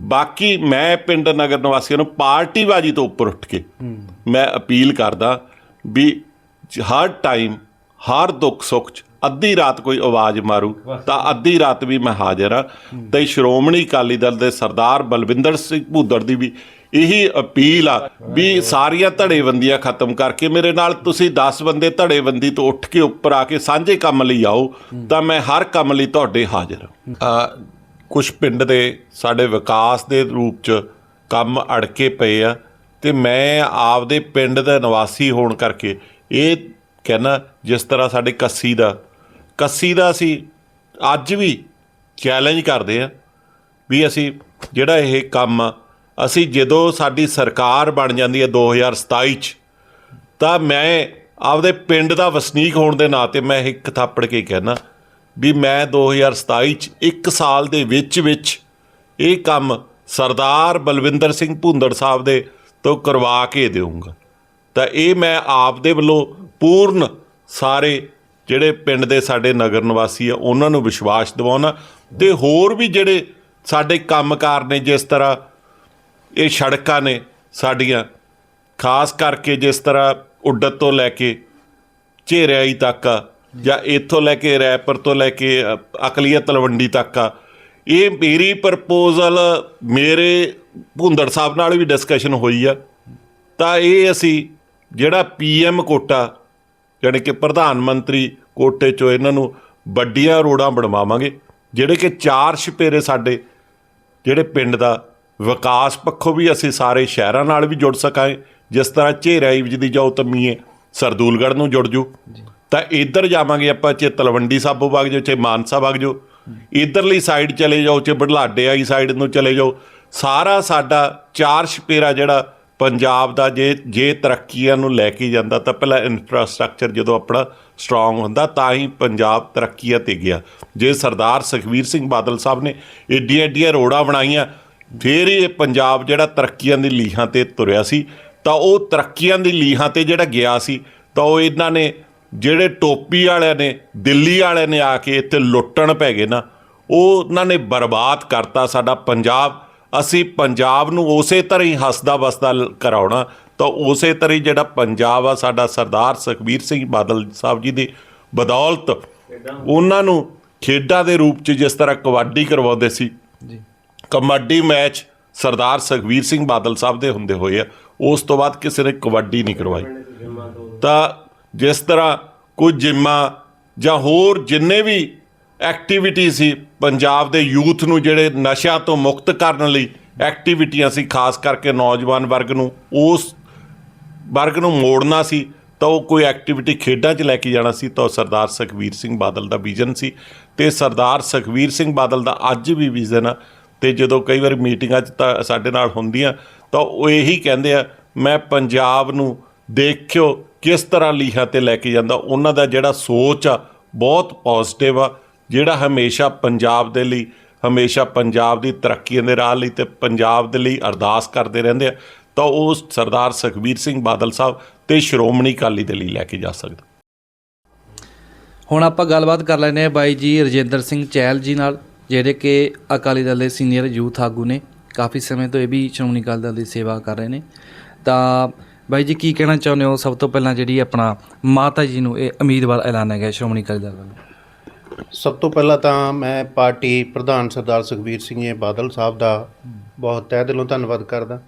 ਬਾਕੀ ਮੈਂ ਪਿੰਡ ਨਗਰ ਨਿਵਾਸੀਆਂ ਨੂੰ ਪਾਰਟੀਬਾਜੀ ਤੋਂ ਉੱਪਰ ਉੱਠ ਕੇ ਮੈਂ ਅਪੀਲ ਕਰਦਾ ਵੀ ਹਰ ਟਾਈਮ ਹਰ ਦੁੱਖ ਸੁੱਖ 'ਚ ਅੱਧੀ ਰਾਤ ਕੋਈ ਆਵਾਜ਼ ਮਾਰੂ, ਤਾਂ ਅੱਧੀ ਰਾਤ ਵੀ ਮੈਂ ਹਾਜ਼ਰ ਹਾਂ। ਤੇ ਸ਼੍ਰੋਮਣੀ ਅਕਾਲੀ ਦਲ ਦੇ ਸਰਦਾਰ ਬਲਵਿੰਦਰ ਸਿੰਘ ਭੂਦੜ ਦੀ ਵੀ ਇਹੀ ਅਪੀਲ ਆ ਵੀ ਸਾਰੀਆਂ ਧੜੇਬੰਦੀਆਂ ਖਤਮ ਕਰਕੇ ਮੇਰੇ ਨਾਲ ਤੁਸੀਂ 10 ਬੰਦੇ ਧੜੇਬੰਦੀ ਤੋਂ ਉੱਠ ਕੇ ਉੱਪਰ ਆ ਕੇ ਸਾਂਝੇ ਕੰਮ ਲਈ ਆਓ, ਤਾਂ ਮੈਂ ਹਰ ਕੰਮ ਲਈ ਤੁਹਾਡੇ ਹਾਜ਼ਰ ਹਾਂ। ਕੁਝ ਪਿੰਡ ਦੇ ਸਾਡੇ ਵਿਕਾਸ ਦੇ ਰੂਪ 'ਚ ਕੰਮ ਅੜਕੇ ਪਏ ਆ ਤੇ ਮੈਂ ਆਪਦੇ ਪਿੰਡ ਦਾ ਨਿਵਾਸੀ ਹੋਣ ਕਰਕੇ ਇਹ ਕਹਿੰਦਾ ਜਿਸ ਤਰ੍ਹਾਂ ਸਾਡੇ ਕੱਸੀ ਦਾ ਕੱਸੀ ਦਾ ਅਸੀਂ ਅੱਜ ਵੀ ਚੈਲੰਜ ਕਰਦੇ ਆ ਵੀ ਅਸੀਂ ਜਿਹੜਾ ਇਹ ਕੰਮ ਅਸੀਂ ਜਦੋਂ ਸਾਡੀ ਸਰਕਾਰ ਬਣ ਜਾਂਦੀ ਹੈ 2027 ਚ, ਤਾਂ ਮੈਂ ਆਪਦੇ ਪਿੰਡ ਦਾ ਵਸਨੀਕ ਹੋਣ ਦੇ ਨਾਤੇ ਮੈਂ ਇੱਕ ਥਾਪੜ ਕੇ ਕਹਿਣਾ ਵੀ ਮੈਂ 2027 ਚ ਇੱਕ ਸਾਲ ਦੇ ਵਿੱਚ ਵਿੱਚ ਇਹ ਕੰਮ ਸਰਦਾਰ ਬਲਵਿੰਦਰ ਸਿੰਘ ਭੁੰਦੜ ਸਾਹਿਬ ਦੇ ਤੋਂ ਕਰਵਾ ਕੇ ਦੇਵਾਂਗਾ ਤਾਂ ਇਹ ਮੈਂ ਆਪ ਦੇ ਵੱਲੋਂ ਪੂਰਨ ਸਾਰੇ ਜਿਹੜੇ ਪਿੰਡ ਦੇ ਸਾਡੇ ਨਗਰ ਨਿਵਾਸੀ ਆ, ਉਹਨਾਂ ਨੂੰ ਵਿਸ਼ਵਾਸ ਦਿਵਾਉਣਾ ਤੇ ਹੋਰ ਵੀ ਜਿਹੜੇ ਸਾਡੇ ਕੰਮਕਾਰ ਨੇ ਜਿਸ ਤਰ੍ਹਾਂ ਇਹ ਸੜਕਾਂ ਨੇ ਸਾਡੀਆਂ ਖਾਸ ਕਰਕੇ ਜਿਸ ਤਰ੍ਹਾਂ ਉੱਡਤ ਤੋਂ ਲੈ ਕੇ ਝੇਰਿਆਈ ਤੱਕ ਆ ਜਾਂ ਇੱਥੋਂ ਲੈ ਕੇ ਰੈਪਰ ਤੋਂ ਲੈ ਕੇ ਅ, ਅਕਲੀਆ ਤਲਵੰਡੀ ਤੱਕ ਆ। ਇਹ ਮੇਰੀ ਪ੍ਰਪੋਜ਼ਲ ਮੇਰੇ ਭੁੰਦੜ ਸਾਹਿਬ ਨਾਲ ਵੀ ਡਿਸਕਸ਼ਨ ਹੋਈ ਆ। ਤਾਂ ਇਹ ਅਸੀਂ ਜਿਹੜਾ ਪੀਐਮ ਕੋਟਾ ਯਾਨੀ ਕਿ ਪ੍ਰਧਾਨ ਮੰਤਰੀ ਕੋਟੇ ਚੋਂ ਇਹਨਾਂ ਨੂੰ ਵੱਡੀਆਂ ਰੋਡਾਂ ਬਣਵਾਵਾਂਗੇ ਜਿਹੜੇ ਕਿ ਚਾਰ ਛਪੇਰੇ ਸਾਡੇ ਜਿਹੜੇ ਪਿੰਡ ਦਾ ਵਿਕਾਸ ਪੱਖੋਂ ਵੀ ਅਸੀਂ ਸਾਰੇ ਸ਼ਹਿਰਾਂ ਨਾਲ ਵੀ ਜੁੜ ਸਕਾਂਗੇ ਜਿਸ ਤਰ੍ਹਾਂ ਝੇਰਾਈ ਦੀ ਜਾਓ ਤਮੀਏ ਸਰਦੂਲਗੜ੍ਹ ਨੂੰ ਜੁੜ ਜੂ। ਤਾਂ ਇੱਧਰ ਜਾਵਾਂਗੇ ਆਪਾਂ ਚੇ ਤਲਵੰਡੀ ਸਾਬੋ ਵਗ ਜਾਓ ਚੇ ਮਾਨਸਾ ਵਗ ਜਾਓ। ਇੱਧਰਲੀ ਸਾਈਡ ਚਲੇ ਜਾਓ ਚੇ ਬੜਲਾਡੇ ਵਾਲੀ ਸਾਈਡ ਨੂੰ ਚਲੇ ਜਾਓ। ਸਾਰਾ ਸਾਡਾ ਚਾਰ ਛਪੇਰਾ ਜਿਹੜਾ ਪੰਜਾਬ ਦਾ ਜੇ ਜੇ ਤਰੱਕੀਆਂ ਨੂੰ ਲੈ ਕੇ ਜਾਂਦਾ ਤਾਂ ਪਹਿਲਾਂ ਇਨਫਰਾਸਟ੍ਰਕਚਰ ਜਦੋਂ ਆਪਣਾ ਸਟਰੋਂਗ ਹੁੰਦਾ ਤਾਂ ਹੀ ਪੰਜਾਬ ਤਰੱਕੀਆਂ ਤੇ ਗਿਆ। ਜੇ ਸਰਦਾਰ ਸੁਖਵੀਰ ਸਿੰਘ ਬਾਦਲ ਸਾਹਿਬ ਨੇ ਏਡੀਆਂ ਏਡੀਆਂ ਰੋਡਾਂ ਬਣਾਈਆਂ ਫਿਰ ਇਹ ਪੰਜਾਬ ਜਿਹੜਾ ਤਰੱਕੀਆਂ ਦੀ ਲੀਹਾਂ ਤੇ ਤੁਰਿਆ ਸੀ ਤਾਂ ਉਹ ਤਰੱਕੀਆਂ ਦੀ ਲੀਹਾਂ ਤੇ ਜਿਹੜਾ ਗਿਆ ਸੀ ਤਾਂ ਉਹ ਇਹਨਾਂ ਨੇ ਜਿਹੜੇ ਟੋਪੀ ਵਾਲਿਆਂ ਨੇ ਦਿੱਲੀ ਵਾਲਿਆਂ ਨੇ ਆ ਕੇ ਇੱਥੇ ਲੁੱਟਣ ਪੈ ਗਏ ਨਾ ਉਹ ਉਹਨਾਂ ਨੇ ਬਰਬਾਦ ਕਰਤਾ ਸਾਡਾ ਪੰਜਾਬ। ਅਸੀਂ ਪੰਜਾਬ ਨੂੰ ਉਸੇ ਤਰ੍ਹਾਂ ਹੀ ਹੱਸਦਾ ਵਸਦਾ ਲ- ਕਰਾਉਣਾ ਤਾਂ ਉਸੇ ਤਰ੍ਹਾਂ ਹੀ ਜਿਹੜਾ ਪੰਜਾਬ ਆ ਸਾਡਾ ਸਰਦਾਰ ਸੁਖਬੀਰ ਸਿੰਘ ਬਾਦਲ ਸਾਹਿਬ ਜੀ ਦੀ ਬਦੌਲਤ ਉਹਨਾਂ ਨੂੰ ਖੇਡਾਂ ਦੇ ਰੂਪ 'ਚ ਜਿਸ ਤਰ੍ਹਾਂ ਕਬੱਡੀ ਕਰਵਾਉਂਦੇ ਸੀ। ਜੀ। ਕਬੱਡੀ ਮੈਚ ਸਰਦਾਰ ਸੁਖਬੀਰ ਸਿੰਘ ਬਾਦਲ ਸਾਹਿਬ ਦੇ ਹੁੰਦੇ ਹੋਏ ਆ, ਉਸ ਤੋਂ ਬਾਅਦ ਕਿਸੇ ਨੇ ਕਬੱਡੀ ਨਹੀਂ ਕਰਵਾਈ। ਤਾਂ ਜਿਸ ਤਰ੍ਹਾਂ ਕੁਝ ਜਿੰਮਾਂ ਜਾਂ ਹੋਰ ਜਿੰਨੇ ਵੀ ਐਕਟੀਵਿਟੀ ਸੀ, ਪੰਜਾਬ ਦੇ ਯੂਥ ਨੂੰ ਜਿਹੜੇ ਨਸ਼ਿਆਂ ਤੋਂ ਮੁਕਤ ਕਰਨ ਲਈ ਐਕਟੀਵਿਟੀਆਂ ਸੀ, ਖਾਸ ਕਰਕੇ ਨੌਜਵਾਨ ਵਰਗ ਨੂੰ, ਉਸ ਵਰਗ ਨੂੰ ਮੋੜਨਾ ਸੀ, ਤਾਂ ਉਹ ਕੋਈ ਐਕਟੀਵਿਟੀ ਖੇਡਾਂ 'ਚ ਲੈ ਕੇ ਜਾਣਾ ਸੀ, ਤਾਂ ਉਹ ਸਰਦਾਰ ਸੁਖਬੀਰ ਸਿੰਘ ਬਾਦਲ ਦਾ ਵਿਜ਼ਨ ਸੀ। ਤੇ ਸਰਦਾਰ ਸੁਖਬੀਰ ਸਿੰਘ ਬਾਦਲ ਦਾ ਅੱਜ ਵੀ ਵਿਜ਼ਨ ਆ ਤੇ ਜਦੋਂ ਕਈ ਵਾਰ ਮੀਟਿੰਗਾਂ 'ਚ ਤਾਂ ਸਾਡੇ ਨਾਲ ਹੁੰਦੀਆਂ, ਤਾਂ ਉਹ ਇਹੀ ਕਹਿੰਦੇ ਆ, ਮੈਂ ਪੰਜਾਬ ਨੂੰ ਦੇਖਿਓ ਕਿਸ ਤਰ੍ਹਾਂ ਲੀਹਾਂ ਤੇ ਲੈ ਕੇ ਜਾਂਦਾ। ਉਹਨਾਂ ਦਾ ਜਿਹੜਾ ਸੋਚ ਆ, ਬਹੁਤ ਪੋਜ਼ਿਟਿਵ ਆ, ਜਿਹੜਾ ਹਮੇਸ਼ਾ ਪੰਜਾਬ ਦੇ ਲਈ, ਹਮੇਸ਼ਾ ਪੰਜਾਬ ਦੀ ਤਰੱਕੀ ਦੇ ਰਾਹ ਲਈ ਤੇ ਪੰਜਾਬ ਦੇ ਲਈ ਅਰਦਾਸ ਕਰਦੇ ਰਹਿੰਦੇ ਆ, ਤਾਂ ਉਹ ਸਰਦਾਰ ਸੁਖਬੀਰ ਸਿੰਘ ਬਾਦਲ ਸਾਹਿਬ ਤੇ ਸ਼੍ਰੋਮਣੀ ਅਕਾਲੀ ਦੇ ਲਈ ਲੈ ਕੇ ਜਾ ਸਕਦਾ। ਹੁਣ ਆਪਾਂ ਗੱਲਬਾਤ ਕਰ ਲੈਂਦੇ ਹਾਂ ਬਾਈ ਜੀ ਰਜਿੰਦਰ ਸਿੰਘ ਚਹਿਲ ਜੀ ਨਾਲ। ਜਿਹੜੇ ਕਿ ਅਕਾਲੀ ਦਲ ਦੇ ਸੀਨੀਅਰ ਯੂਥ ਆਗੂ ਨੇ, ਕਾਫੀ ਸਮੇਂ ਤੋਂ ਇਹ ਵੀ ਸ਼੍ਰੋਮਣੀ ਅਕਾਲੀ ਦਲ ਦੀ ਸੇਵਾ ਕਰ ਰਹੇ ਨੇ। ਤਾਂ ਬਾਈ ਜੀ, ਕੀ ਕਹਿਣਾ ਚਾਹੁੰਦੇ ਹੋ? ਸਭ ਤੋਂ ਪਹਿਲਾਂ ਜਿਹੜੀ ਆਪਣਾ ਮਾਤਾ ਜੀ ਨੂੰ ਇਹ ਉਮੀਦਵਾਰ ਐਲਾਨਿਆ ਗਿਆ ਸ਼੍ਰੋਮਣੀ ਅਕਾਲੀ ਦਲ ਵੱਲੋਂ। ਸਭ ਤੋਂ ਪਹਿਲਾਂ ਤਾਂ ਮੈਂ ਪਾਰਟੀ ਪ੍ਰਧਾਨ ਸਰਦਾਰ ਸੁਖਬੀਰ ਸਿੰਘ ਜੀ ਬਾਦਲ ਸਾਹਿਬ ਦਾ ਬਹੁਤ ਤਹਿ ਦਿਲੋਂ ਧੰਨਵਾਦ ਕਰਦਾ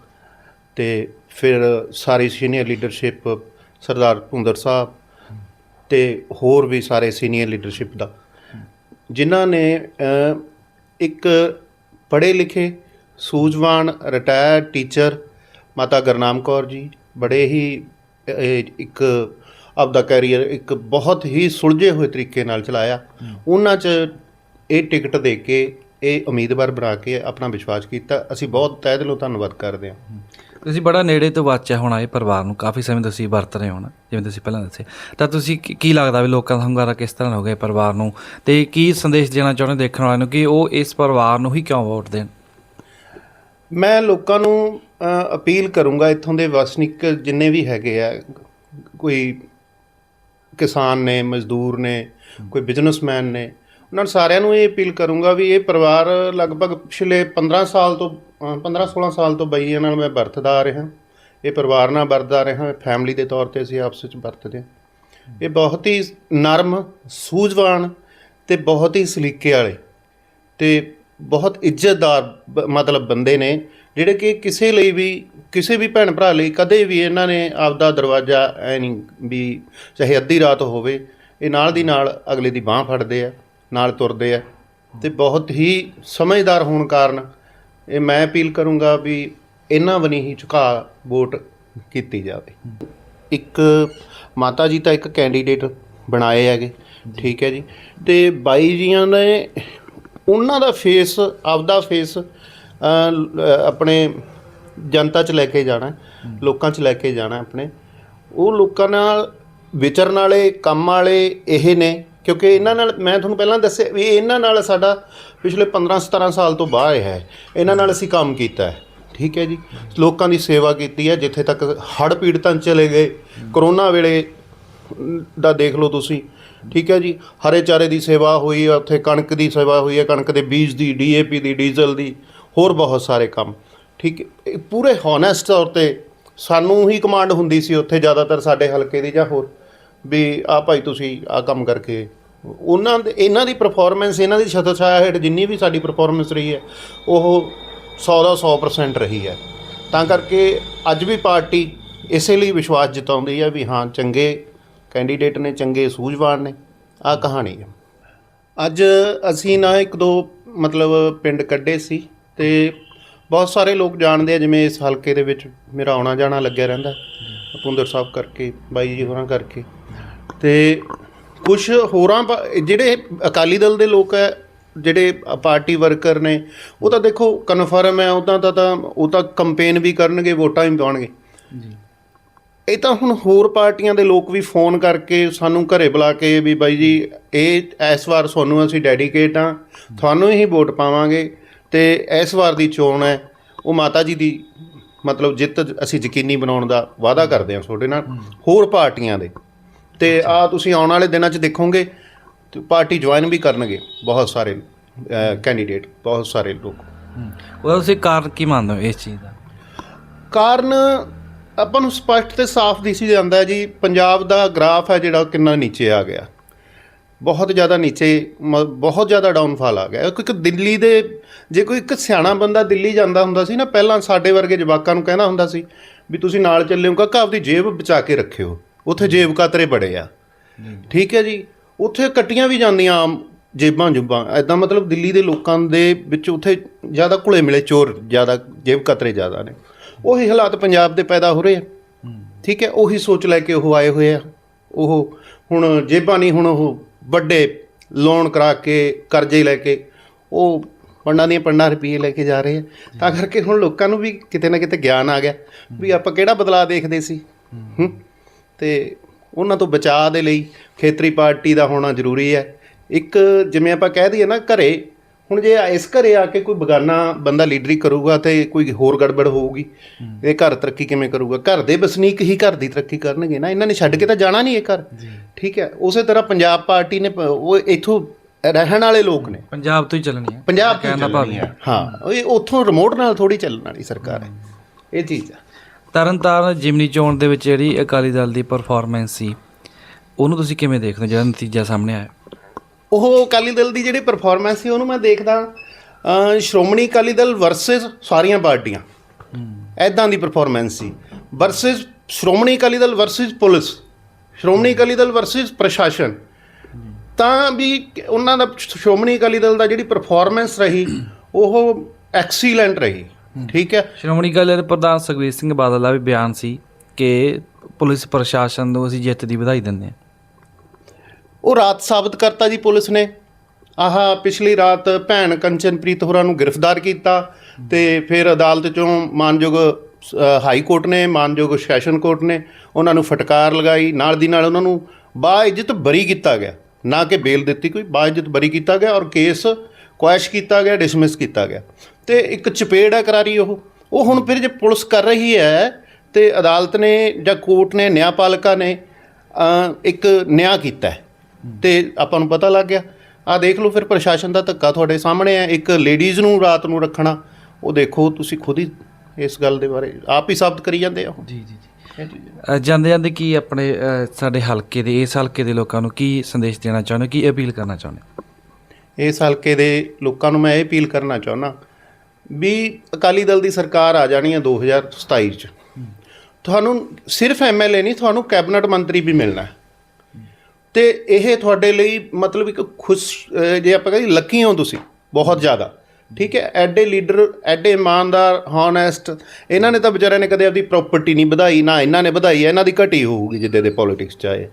ਤੇ ਫਿਰ ਸਾਰੀ ਸੀਨੀਅਰ ਲੀਡਰਸ਼ਿਪ ਸਰਦਾਰ ਭੁੰਦਰ ਸਾਹਿਬ ਤੇ ਹੋਰ ਵੀ ਸਾਰੇ ਸੀਨੀਅਰ ਲੀਡਰਸ਼ਿਪ ਦਾ। ਜਿਨ੍ਹਾਂ ਨੇ ਇੱਕ ਪੜ੍ਹੇ ਲਿਖੇ, ਸੂਝਵਾਨ ਰਿਟਾਇਰਡ ਟੀਚਰ ਮਾਤਾ ਗੁਰਨਾਮ ਕੌਰ ਜੀ, ਬੜੇ ਹੀ, ਇਹ ਇੱਕ ਆਪਦਾ ਕੈਰੀਅਰ ਇੱਕ ਬਹੁਤ ਹੀ ਸੁਲਝੇ ਹੋਏ ਤਰੀਕੇ ਨਾਲ ਚਲਾਇਆ। ਉਹਨਾਂ 'ਚ ਇਹ ਟਿਕਟ ਦੇ ਕੇ, ਇਹ ਉਮੀਦਵਾਰ ਬਣਾ ਕੇ ਆਪਣਾ ਵਿਸ਼ਵਾਸ ਕੀਤਾ। ਅਸੀਂ ਬਹੁਤ ਤਹਿ ਦਿਲੋਂ ਧੰਨਵਾਦ ਕਰਦੇ ਹਾਂ। ਤੁਸੀਂ ਬੜਾ ਨੇੜੇ ਤੋਂ ਵਾਚਿਆ ਹੋਣਾ ਇਹ ਪਰਿਵਾਰ ਨੂੰ ਕਾਫੀ ਸਮੇਂ ਤੁਸੀਂ ਵਰਤ ਰਹੇ ਹੋ ਨਾ ਜਿਵੇਂ ਤੁਸੀਂ ਪਹਿਲਾਂ ਦੱਸੇ ਤਾਂ ਤੁਸੀਂ ਕੀ- ਕੀ ਲੱਗਦਾ ਵੀ ਲੋਕਾਂ ਦਾ ਹੰਗਾਰਾ ਕਿਸ ਤਰ੍ਹਾਂ ਹੋ ਗਿਆ ਪਰਿਵਾਰ ਨੂੰ? ਤੇ ਕੀ ਸੰਦੇਸ਼ ਦੇਣਾ ਚਾਹੁੰਦੇ ਦੇਖਣ ਵਾਲਿਆਂ ਨੂੰ ਕਿ ਉਹ ਇਸ ਪਰਿਵਾਰ ਨੂੰ ਹੀ ਕਿਉਂ ਵੋਟ ਦੇਣ? ਮੈਂ ਲੋਕਾਂ ਨੂੰ ਅ, ਅਪੀਲ ਕਰੂੰਗਾ ਇੱਥੋਂ ਦੇ ਵਸਨੀਕ ਜਿੰਨੇ ਵੀ ਹੈਗੇ ਆ ਕੋਈ ਕਿਸਾਨ ਨੇ ਮਜ਼ਦੂਰ ਨੇ ਕੋਈ ਬਿਜ਼ਨਸਮੈਨ ਨੇ ਉਹਨਾਂ ਸਾਰਿਆਂ ਨੂੰ ਇਹ ਅਪੀਲ ਕਰੂੰਗਾ ਵੀ ਇਹ ਪਰਿਵਾਰ ਲਗਭਗ ਪਿਛਲੇ 15 ਸਾਲ ਤੋਂ 15 16 ਸਾਲ ਤੋਂ ਬਈਆਂ ਨਾਲ ਮੈਂ ਵਰਤਦਾ ਆ ਰਿਹਾ। ਇਹ ਪਰਿਵਾਰ ਨਾਲ ਵਰਤਦਾ ਰਿਹਾ ਫੈਮਿਲੀ ਦੇ ਤੌਰ ਤੇ ਅਸੀਂ ਆਪਸ ਵਿੱਚ ਵਰਤਦੇ ਹਾਂ। ਇਹ ਬਹੁਤ ਹੀ ਨਰਮ, ਸੂਝਵਾਨ ਤੇ ਬਹੁਤ ਹੀ ਸਲੀਕੇ ਵਾਲੇ ਤੇ ਬਹੁਤ ਇੱਜ਼ਤਦਾਰ ਬ- ਮਤਲਬ ਬੰਦੇ ਨੇ, ਜਿਹੜੇ ਕਿ ਕਿਸੇ ਲਈ ਵੀ, ਕਿਸੇ ਵੀ ਭੈਣ ਭਰਾ ਲਈ ਕਦੇ ਵੀ ਇਹਨਾਂ ਨੇ ਆਪਦਾ ਦਰਵਾਜ਼ਾ ਐ ਨਹੀਂ ਵੀ ਚਾਹੇ ਅੱਧੀ ਰਾਤ ਹੋਵੇ, ਇਹ ਨਾਲ ਦੀ ਨਾਲ ਅਗਲੇ ਦੀ ਬਾਹ ਫੜਦੇ ਆ। ਨਾਲ ਤੁਰਦੇ ਆ ਤੇ ਬਹੁਤ ਹੀ ਸਮਝਦਾਰ ਹੋਣ ਕਾਰਨ ਇਹ ਮੈਂ ਅਪੀਲ ਕਰੂੰਗਾ ਵੀ ਇਹਨਾਂ ਬਣੀ ਹੀ ਝੁਕਾ ਵੋਟ ਕੀਤੀ ਜਾਵੇ। ਇੱਕ ਮਾਤਾ ਜੀ ਤਾਂ ਇੱਕ ਕੈਂਡੀਡੇਟ ਬਣਾਏ ਹੈਗੇ, ਠੀਕ ਹੈ ਜੀ। ਤੇ ਬਾਈ ਜੀਆਂ ਨੇ ਉਹਨਾਂ ਦਾ ਫੇਸ ਆਪਦਾ ਫੇਸ ਆਪਣੇ ਜਨਤਾ 'ਚ ਲੈ ਕੇ ਜਾਣਾ, ਲੋਕਾਂ 'ਚ ਲੈ ਕੇ ਜਾਣਾ ਆਪਣੇ। ਉਹ ਲੋਕਾਂ ਨਾਲ ਵਿਚਰਨ ਵਾਲੇ, ਕੰਮ ਵਾਲੇ ਇਹ ਨੇ। ਕਿਉਂਕਿ ਇਹਨਾਂ ਨਾਲ ਮੈਂ ਤੁਹਾਨੂੰ ਪਹਿਲਾਂ ਦੱਸਿਆ ਵੀ ਇਹਨਾਂ ਨਾਲ ਸਾਡਾ ਪਿਛਲੇ 15 17 ਸਾਲ ਤੋਂ ਬਾਹਰ ਹੈ। ਇਹਨਾਂ ਨਾਲ ਅਸੀਂ ਕੰਮ ਕੀਤਾ ਹੈ। ਠੀਕ ਹੈ ਜੀ। ਲੋਕਾਂ ਦੀ ਸੇਵਾ ਕੀਤੀ ਹੈ। ਜਿੱਥੇ ਤੱਕ ਹੜ੍ਹ ਪੀੜਤਾਂ 'ਚ ਚਲੇ ਗਏ, ਕਰੋਨਾ ਵੇਲੇ ਦਾ ਦੇਖ ਲਓ ਤੁਸੀਂ। ਠੀਕ ਹੈ ਜੀ। ਹਰੇ ਚਾਰੇ ਦੀ ਸੇਵਾ ਹੋਈ ਹੈ। ਉੱਥੇ ਕਣਕ ਦੀ ਸੇਵਾ ਹੋਈ ਹੈ। ਕਣਕ ਦੇ ਬੀਜ ਦੀ, ਡੀਏਪੀ ਦੀ, ਡੀਜ਼ਲ ਦੀ, ਹੋਰ ਬਹੁਤ ਸਾਰੇ ਕੰਮ। ਠੀਕ ਪੂਰੇ ਹੌਨੈਸਟ ਤੌਰ ਤੇ ਸਾਨੂੰ ਹੀ ਕਮਾਂਡ ਹੁੰਦੀ ਸੀ ਉੱਥੇ ਜ਼ਿਆਦਾਤਰ ਸਾਡੇ ਹਲਕੇ ਦੀ ਜਾਂ ਹੋਰ। ਵੀ ਆ ਭਾਈ ਤੁਸੀਂ ਆ ਕੰਮ ਕਰਕੇ ਉਹਨਾਂ ਦੇ ਇਹਨਾਂ ਦੀ ਪਰਫਾਰਮੈਂਸ ਇਹਨਾਂ ਦੀ ਛਤਰ ਛਾਇਆ ਹੇਠ ਜਿੰਨੀ ਵੀ ਸਾਡੀ ਪਰਫਾਰਮੈਂਸ ਰਹੀ ਹੈ, ਉਹ 100 ਦਾ 100% ਰਹੀ ਹੈ। ਤਾਂ ਕਰਕੇ ਅੱਜ ਵੀ ਪਾਰਟੀ ਇਸੇ ਲਈ ਵਿਸ਼ਵਾਸ ਜਤਾਉਂਦੀ ਹੈ ਵੀ ਹਾਂ, ਚੰਗੇ ਕੈਂਡੀਡੇਟ ਨੇ, ਚੰਗੇ ਸੂਝਵਾਨ ਨੇ। ਆ ਕਹਾਣੀ ਹੈ। ਅੱਜ ਅਸੀਂ ਨਾ ਇੱਕ ਦੋ ਮਤਲਬ ਪਿੰਡ ਕੱਢੇ ਸੀ ਤੇ ਬਹੁਤ ਸਾਰੇ ਲੋਕ ਜਾਣਦੇ ਆ, ਜਿਵੇਂ ਇਸ ਹਲਕੇ ਦੇ ਵਿੱਚ ਮੇਰਾ ਆਉਣਾ ਜਾਣਾ ਲੱਗਿਆ ਰਹਿੰਦਾ। ਪੁੰਦਰ ਸਾਹਿਬ ਕਰਕੇ, ਬਾਈ ਜੀ ਹੋਰਾਂ ਕਰਕੇ। ਤੇ ਕੁਝ ਹੋਰਾਂ ਪਾ- ਜਿਹੜੇ ਅਕਾਲੀ ਦਲ ਦੇ ਲੋਕ ਹੈ ਜਿਹੜੇ ਪਾਰਟੀ ਵਰਕਰ ਨੇ ਉਹ ਤਾਂ ਦੇਖੋ ਕਨਫਰਮ ਹੈ ਉਹ ਤਾਂ ਤਾਂ ਉਹ ਤਾਂ ਕੰਪੇਨ ਵੀ ਕਰਨਗੇ ਵੋਟਾਂ ਵੀ ਪਾਉਣਗੇ। ਇਹ ਤਾਂ ਹੁਣ ਹੋਰ ਪਾਰਟੀਆਂ ਦੇ ਲੋਕ ਵੀ ਫੋਨ ਕਰਕੇ ਸਾਨੂੰ ਘਰੇ ਬੁਲਾ ਕੇ ਵੀ ਬਾਈ ਜੀ ਇਹ ਇਸ ਵਾਰ ਤੁਹਾਨੂੰ ਅਸੀਂ ਡੈਡੀਕੇਟ ਆ ਤੁਹਾਨੂੰ ਹੀ ਵੋਟ ਪਾਵਾਂਗੇ ਤੇ ਇਸ ਵਾਰ ਦੀ ਚੋਣ ਹੈ ਉਹ ਮਾਤਾ ਜੀ ਦੀ ਮਤਲਬ ਜਿੱਤ ਅਸੀਂ ਯਕੀਨੀ ਬਣਾਉਣ ਦਾ ਵਾਅਦਾ ਕਰਦੇ ਹਾਂ ਤੁਹਾਡੇ ਨਾਲ ਹੋਰ ਪਾਰਟੀਆਂ ਦੇ। ਤੇ ਆ ਤੁਸੀਂ ਆਉਣ ਵਾਲੇ ਦਿਨਾਂ 'ਚ ਦੇਖੋਗੇ ਤੇ ਪਾਰਟੀ ਜੁਆਇਨ ਵੀ ਕਰਨਗੇ ਬਹੁਤ ਸਾਰੇ ਕੈਂਡੀਡੇਟ ਬਹੁਤ ਸਾਰੇ ਲੋਕ। ਉਹਦਾ ਤੁਸੀਂ ਕਾਰਨ ਕੀ ਮੰਨਦੇ ਹੋ ਇਸ ਚੀਜ਼ ਦਾ? ਕਾਰਨ ਆਪਾਂ ਨੂੰ ਸਪਸ਼ਟ ਤੇ ਸਾਫ਼ ਦਿਸੀ ਜਾਂਦਾ ਹੈ ਜੀ ਪੰਜਾਬ ਦਾ ਗ੍ਰਾਫ ਹੈ ਜਿਹੜਾ ਉਹ ਕਿੰਨਾ ਨੀਚੇ ਆ ਗਿਆ। ਬਹੁਤ ਜ਼ਿਆਦਾ ਨੀਚੇ ਬਹੁਤ ਜ਼ਿਆਦਾ ਡਾਊਨਫਾਲ ਆ ਗਿਆ। ਕਿਉਂਕਿ ਦਿੱਲੀ ਦੇ ਜੇ ਕੋਈ ਇੱਕ ਸਿਆਣਾ ਬੰਦਾ ਦਿੱਲੀ ਜਾਂਦਾ ਹੁੰਦਾ ਸੀ ਨਾ ਪਹਿਲਾਂ ਸਾਡੇ ਵਰਗੇ ਜਵਾਕਾਂ ਨੂੰ ਕਹਿੰਦਾ ਹੁੰਦਾ ਸੀ ਵੀ ਤੁਸੀਂ ਨਾਲ ਚੱਲਿਓ ਕਾਕਾ ਆਪਦੀ ਜੇਬ ਬਚਾ ਕੇ ਰੱਖਿਓ। ਉੱਥੇ ਜੇਬ ਕਾਤਰੇ ਬੜੇ ਆ। ਠੀਕ ਹੈ ਜੀ? ਉੱਥੇ ਕੱਟੀਆਂ ਵੀ ਜਾਂਦੀਆਂ ਆਮ ਜੇਬਾਂ ਜੁਬਾਂ। ਐਦਾਂ ਮਤਲਬ ਦਿੱਲੀ ਦੇ ਲੋਕਾਂ ਦੇ ਵਿੱਚ ਉੱਥੇ ਜ਼ਿਆਦਾ ਘੁਲੇ ਮਿਲੇ ਚੋਰ ਜ਼ਿਆਦਾ, ਜੇਬ ਕਤਰੇ ਜ਼ਿਆਦਾ ਨੇ। ਉਹੀ ਹਾਲਾਤ ਪੰਜਾਬ ਦੇ ਪੈਦਾ ਹੋ ਰਹੇ ਆ। ਠੀਕ ਹੈ? ਉਹੀ ਸੋਚ ਲੈ ਕੇ ਉਹ ਆਏ ਹੋਏ ਆ। ਉਹ ਹੁਣ ਜੇਬਾਂ ਨਹੀਂ, ਹੁਣ ਉਹ ਵੱਡੇ ਲੋਨ ਕਰਾ ਕੇ, ਕਰਜ਼ੇ ਲੈ ਕੇ, ਉਹ ਪੰਡਾਂ ਦੀਆਂ ਪੰਡਾਂ ਰੁਪਏ ਲੈ ਕੇ ਜਾ ਰਹੇ ਆ। ਤਾਂ ਕਰਕੇ ਹੁਣ ਲੋਕਾਂ ਨੂੰ ਵੀ ਕਿਤੇ ਨਾ ਕਿਤੇ ਗਿਆਨ ਆ ਗਿਆ ਵੀ ਆਪਾਂ ਕਿਹੜਾ ਬਦਲਾਅ ਦੇਖਦੇ ਸੀ? ਹੂੰ? ਤੇ ਉਹਨਾਂ ਤੋਂ ਬਚਾਅ ਦੇ ਲਈ ਖੇਤਰੀ ਪਾਰਟੀ ਦਾ ਹੋਣਾ ਜ਼ਰੂਰੀ ਹੈ। ਇੱਕ ਜਿਵੇਂ ਆਪਾਂ ਕਹਿ ਦਈਏ ਨਾ ਘਰੇ ਹੁਣ ਜੇ ਇਸ ਘਰੇ ਆ ਕੇ ਕੋਈ ਬਗਾਨਾ ਬੰਦਾ ਲੀਡਰੀ ਕਰੂਗਾ ਤੇ ਕੋਈ ਹੋਰ ਗੜਬੜ ਹੋਊਗੀ ਇਹ ਘਰ ਤਰੱਕੀ ਕਿਵੇਂ ਕਰੂਗਾ? ਘਰ ਦੇ ਵਸਨੀਕ ਹੀ ਘਰ ਦੀ ਤਰੱਕੀ ਕਰਨਗੇ ਨਾ ਇਹਨਾਂ ਨੇ ਛੱਡ ਕੇ ਤਾਂ ਜਾਣਾ ਨਹੀਂ ਇਹ ਘਰ। ਠੀਕ ਹੈ ਉਸੇ ਤਰ੍ਹਾਂ ਪੰਜਾਬ ਪਾਰਟੀ ਨੇ ਉਹ ਇੱਥੋਂ ਰਹਿਣ ਵਾਲੇ ਲੋਕ ਨੇ। ਪੰਜਾਬ ਤੋਂ ਹੀ ਚੱਲਣੀ ਹੈ। ਪੰਜਾਬ ਤੋਂ ਚੱਲਣੀ ਹਾਂ। ਇਹ ਉੱਥੋਂ ਰਿਮੋਟ ਨਾਲ ਥੋੜੀ ਚੱਲਣ ਵਾਲੀ ਸਰਕਾਰ ਹੈ। ਇਹ ਚੀਜ਼ ਆ। ਤਰਨਤਾਰਨ ਜਿਮਨੀ ਚੋਣ ਦੇ ਵਿੱਚ ਜਿਹੜੀ ਅਕਾਲੀ ਦਲ ਦੀ ਪਰਫਾਰਮੈਂਸ ਸੀ, ਉਹਨੂੰ ਤੁਸੀਂ ਕਿਵੇਂ ਦੇਖਦੇ ਹੋ ਜਿਹੜਾ ਨਤੀਜਾ ਸਾਹਮਣੇ ਆਇਆ? ਉਹ ਅਕਾਲੀ ਦਲ ਦੀ ਜਿਹੜੀ ਪਰਫਾਰਮੈਂਸ ਸੀ, ਉਹਨੂੰ ਮੈਂ ਦੇਖਦਾ ਸ਼੍ਰੋਮਣੀ ਅਕਾਲੀ ਦਲ ਵਰਸਸ ਸਾਰੀਆਂ ਪਾਰਟੀਆਂ। ਐਦਾਂ ਦੀ ਪਰਫਾਰਮੈਂਸ ਸੀ। Versus Shiromani Akali Dal versus police. Shiromani Akali Dal versus ਪ੍ਰਸ਼ਾਸਨ। ਤਾਂ ਵੀ ਉਹਨਾਂ ਦਾ ਸ਼੍ਰੋਮਣੀ ਅਕਾਲੀ ਦਲ ਦਾ ਜਿਹੜੀ ਪਰਫਾਰਮੈਂਸ ਰਹੀ, ਉਹ ਐਕਸੀਲੈਂਟ ਰਹੀ। ਠੀਕ ਹੈ? ਸ਼੍ਰੋਮਣੀ ਅਕਾਲੀ ਦਲ ਦੇ ਪ੍ਰਧਾਨ ਸੁਖਬੀਰ ਸਿੰਘ ਬਾਦਲ ਦਾ ਵੀ ਬਿਆਨ ਸੀ ਕਿ ਪੁਲਿਸ ਪ੍ਰਸ਼ਾਸਨ ਨੂੰ ਅਸੀਂ ਜਿੱਤ ਦੀ ਵਧਾਈ ਦਿੰਦੇ ਹਾਂ। ਉਹ ਰਾਤ ਸਾਬਤ ਕਰਤਾ ਜੀ ਪੁਲਿਸ ਨੇ। ਆਹ ਪਿਛਲੀ ਰਾਤ ਭੈਣ ਕੰਚਨਪ੍ਰੀਤ ਹੋਰਾਂ ਨੂੰ ਗ੍ਰਿਫਤਾਰ ਕੀਤਾ ਤੇ ਫਿਰ ਅਦਾਲਤ ਚੋਂ ਮਾਨਯੋਗ ਹਾਈ ਕੋਰਟ ਨੇ ਮਾਨਯੋਗ ਸੈਸ਼ਨ ਕੋਰਟ ਨੇ ਉਹਨਾਂ ਨੂੰ ਫਟਕਾਰ ਲਗਾਈ। ਨਾਲ ਦੀ ਨਾਲ ਉਹਨਾਂ ਨੂੰ ਬਾਇਜ਼ਤ ਬਰੀ ਕੀਤਾ ਗਿਆ। ਨਾ ਕਿ ਬੇਲ ਦਿੱਤੀ ਕੋਈ ਬਾਇਜ਼ਤ ਬਰੀ ਕੀਤਾ ਗਿਆ ਔਰ ਕੇਸ ਕੁਐਸ਼ ਕੀਤਾ ਗਿਆ ਡਿਸਮਿਸ ਕੀਤਾ ਗਿਆ। ਤੇ ਇੱਕ ਚਪੇੜ ਹੈ ਕਰਾਰੀ ਉਹ। ਉਹ ਹੁਣ ਫਿਰ ਜੇ ਪੁਲਿਸ ਕਰ ਰਹੀ ਹੈ ਤੇ ਅਦਾਲਤ ਨੇ ਜਾਂ ਕੋਰਟ ਨੇ ਨਿਆਂਪਾਲਿਕਾ ਨੇ ਇੱਕ ਨਿਆਂ ਕੀਤਾ ਤੇ ਆਪਾਂ ਨੂੰ ਪਤਾ ਲੱਗ ਗਿਆ। ਆ ਦੇਖ ਲਓ ਫਿਰ ਪ੍ਰਸ਼ਾਸਨ ਦਾ ਧੱਕਾ ਤੁਹਾਡੇ ਸਾਹਮਣੇ ਹੈ। ਇੱਕ ਲੇਡੀਜ਼ ਨੂੰ ਰਾਤ ਨੂੰ ਰੱਖਣਾ ਉਹ ਦੇਖੋ ਤੁਸੀਂ ਖੁਦ ਹੀ ਇਸ ਗੱਲ ਦੇ ਬਾਰੇ ਆਪ ਹੀ ਸਾਬਤ ਕਰੀ ਜਾਂਦੇ ਆ ਜੀ ਜੀ ਜੀ। ਜਾਂਦੇ ਜਾਂਦੇ ਕੀ ਆਪਣੇ ਸਾਡੇ ਹਲਕੇ ਦੇ ਇਸ ਹਲਕੇ ਦੇ ਲੋਕਾਂ ਨੂੰ ਕੀ ਸੰਦੇਸ਼ ਦੇਣਾ ਚਾਹੁੰਦੇ ਹੋ ਕੀ ਅਪੀਲ ਕਰਨਾ ਚਾਹੁੰਦੇ ਹੋ? ਇਸ ਹਲਕੇ ਦੇ ਲੋਕਾਂ ਨੂੰ ਮੈਂ ਇਹ ਅਪੀਲ ਕਰਨਾ ਚਾਹੁੰਦਾ ਵੀ ਅਕਾਲੀ ਦਲ ਦੀ ਸਰਕਾਰ ਆ ਜਾਣੀ ਹੈ 2027 ਚ। ਤੁਹਾਨੂੰ ਸਿਰਫ ਐਮਐਲਏ ਨਹੀਂ, ਤੁਹਾਨੂੰ ਕੈਬਨਿਟ ਮੰਤਰੀ ਵੀ ਮਿਲਣਾ ਹੈ। ਤੇ ਇਹ ਤੁਹਾਡੇ ਲਈ ਮਤਲਬ ਇੱਕ ਖੁਸ਼ ਜੇ ਆਪਾਂ ਕਹਿੰਦੇ ਲੱਕੀ ਹੋ ਤੁਸੀਂ, ਬਹੁਤ ਜ਼ਿਆਦਾ। ਠੀਕ ਹੈ, ਐਡੇ ਲੀਡਰ, ਐਡੇ ਇਮਾਨਦਾਰ ਹੌਨੈਸਟ ਇਹਨਾਂ ਨੇ ਤਾਂ ਵਿਚਾਰਿਆਂ ਨੇ ਕਦੇ ਆਪਦੀ ਪ੍ਰਾਪਰਟੀ ਨਹੀਂ ਵਧਾਈ, ਨਾ ਇਹਨਾਂ ਨੇ ਵਧਾਈ ਹੈ, ਇਹਨਾਂ ਦੀ ਘਟੀ ਹੋਊਗੀ ਜਿੱਦੇ ਦੇ ਪੋਲਿਟਿਕਸ ਚ ਆਏ।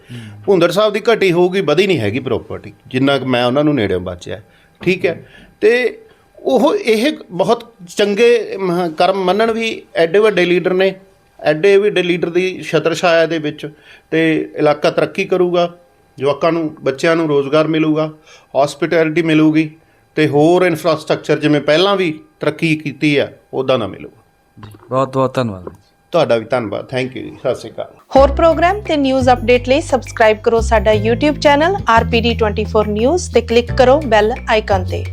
ਭੁੰਦਰ ਸਾਹਿਬ ਦੀ ਘਟੀ ਹੋਊਗੀ, ਵਧੀ ਨਹੀਂ ਹੈਗੀ ਪ੍ਰਾਪਰਟੀ ਜਿੰਨਾ ਕੁ ਮੈਂ ਉਹਨਾਂ ਨੂੰ ਨੇੜਿਓਂ ਬਚਿਆ। ਠੀਕ ਹੈ, ਤੇ ਉਹ ਇਹ ਬਹੁਤ ਚੰਗੇ ਕਰਮ ਮੰਨਣ ਵੀ ਐਡੇ ਵੱਡੇ ਲੀਡਰ ਨੇ। ਐਡੇ ਵੱਡੇ ਲੀਡਰ ਦੀ ਛਤਰ ਛਾਇਆ ਦੇ ਵਿੱਚ ਤੇ ਇਲਾਕਾ ਤਰੱਕੀ ਕਰੂਗਾ ਜਵਾਕਾਂ ਨੂੰ ਬੱਚਿਆਂ ਨੂੰ ਰੋਜ਼ਗਾਰ ਮਿਲੂਗਾ ਹਸਪਿਟੈਲਿਟੀ ਮਿਲੂਗੀ ਤੇ ਹੋਰ ਇਨਫਰਾਸਟ੍ਰਕਚਰ ਜਿਵੇਂ ਪਹਿਲਾਂ ਵੀ ਤਰੱਕੀ ਕੀਤੀ ਆ ਉਦਾਂ ਦਾ ਮਿਲੂਗਾ ਜੀ ਬਹੁਤ ਬਹੁਤ ਧੰਨਵਾਦ ਤੁਹਾਡਾ ਵੀ ਧੰਨਵਾਦ। ਥੈਂਕ ਯੂ ਜੀ। ਸਤਿ ਸ਼੍ਰੀ ਅਕਾਲ। ਹੋਰ ਪ੍ਰੋਗਰਾਮ ਤੇ ਨਿਊਜ਼ ਅਪਡੇਟ ਲਈ ਸਬਸਕ੍ਰਾਈਬ ਕਰੋ ਸਾਡਾ YouTube ਚੈਨਲ RPD24 News ਤੇ ਕਲਿੱਕ ਕਰੋ ਬੈਲ ਆਈਕਨ ਤੇ।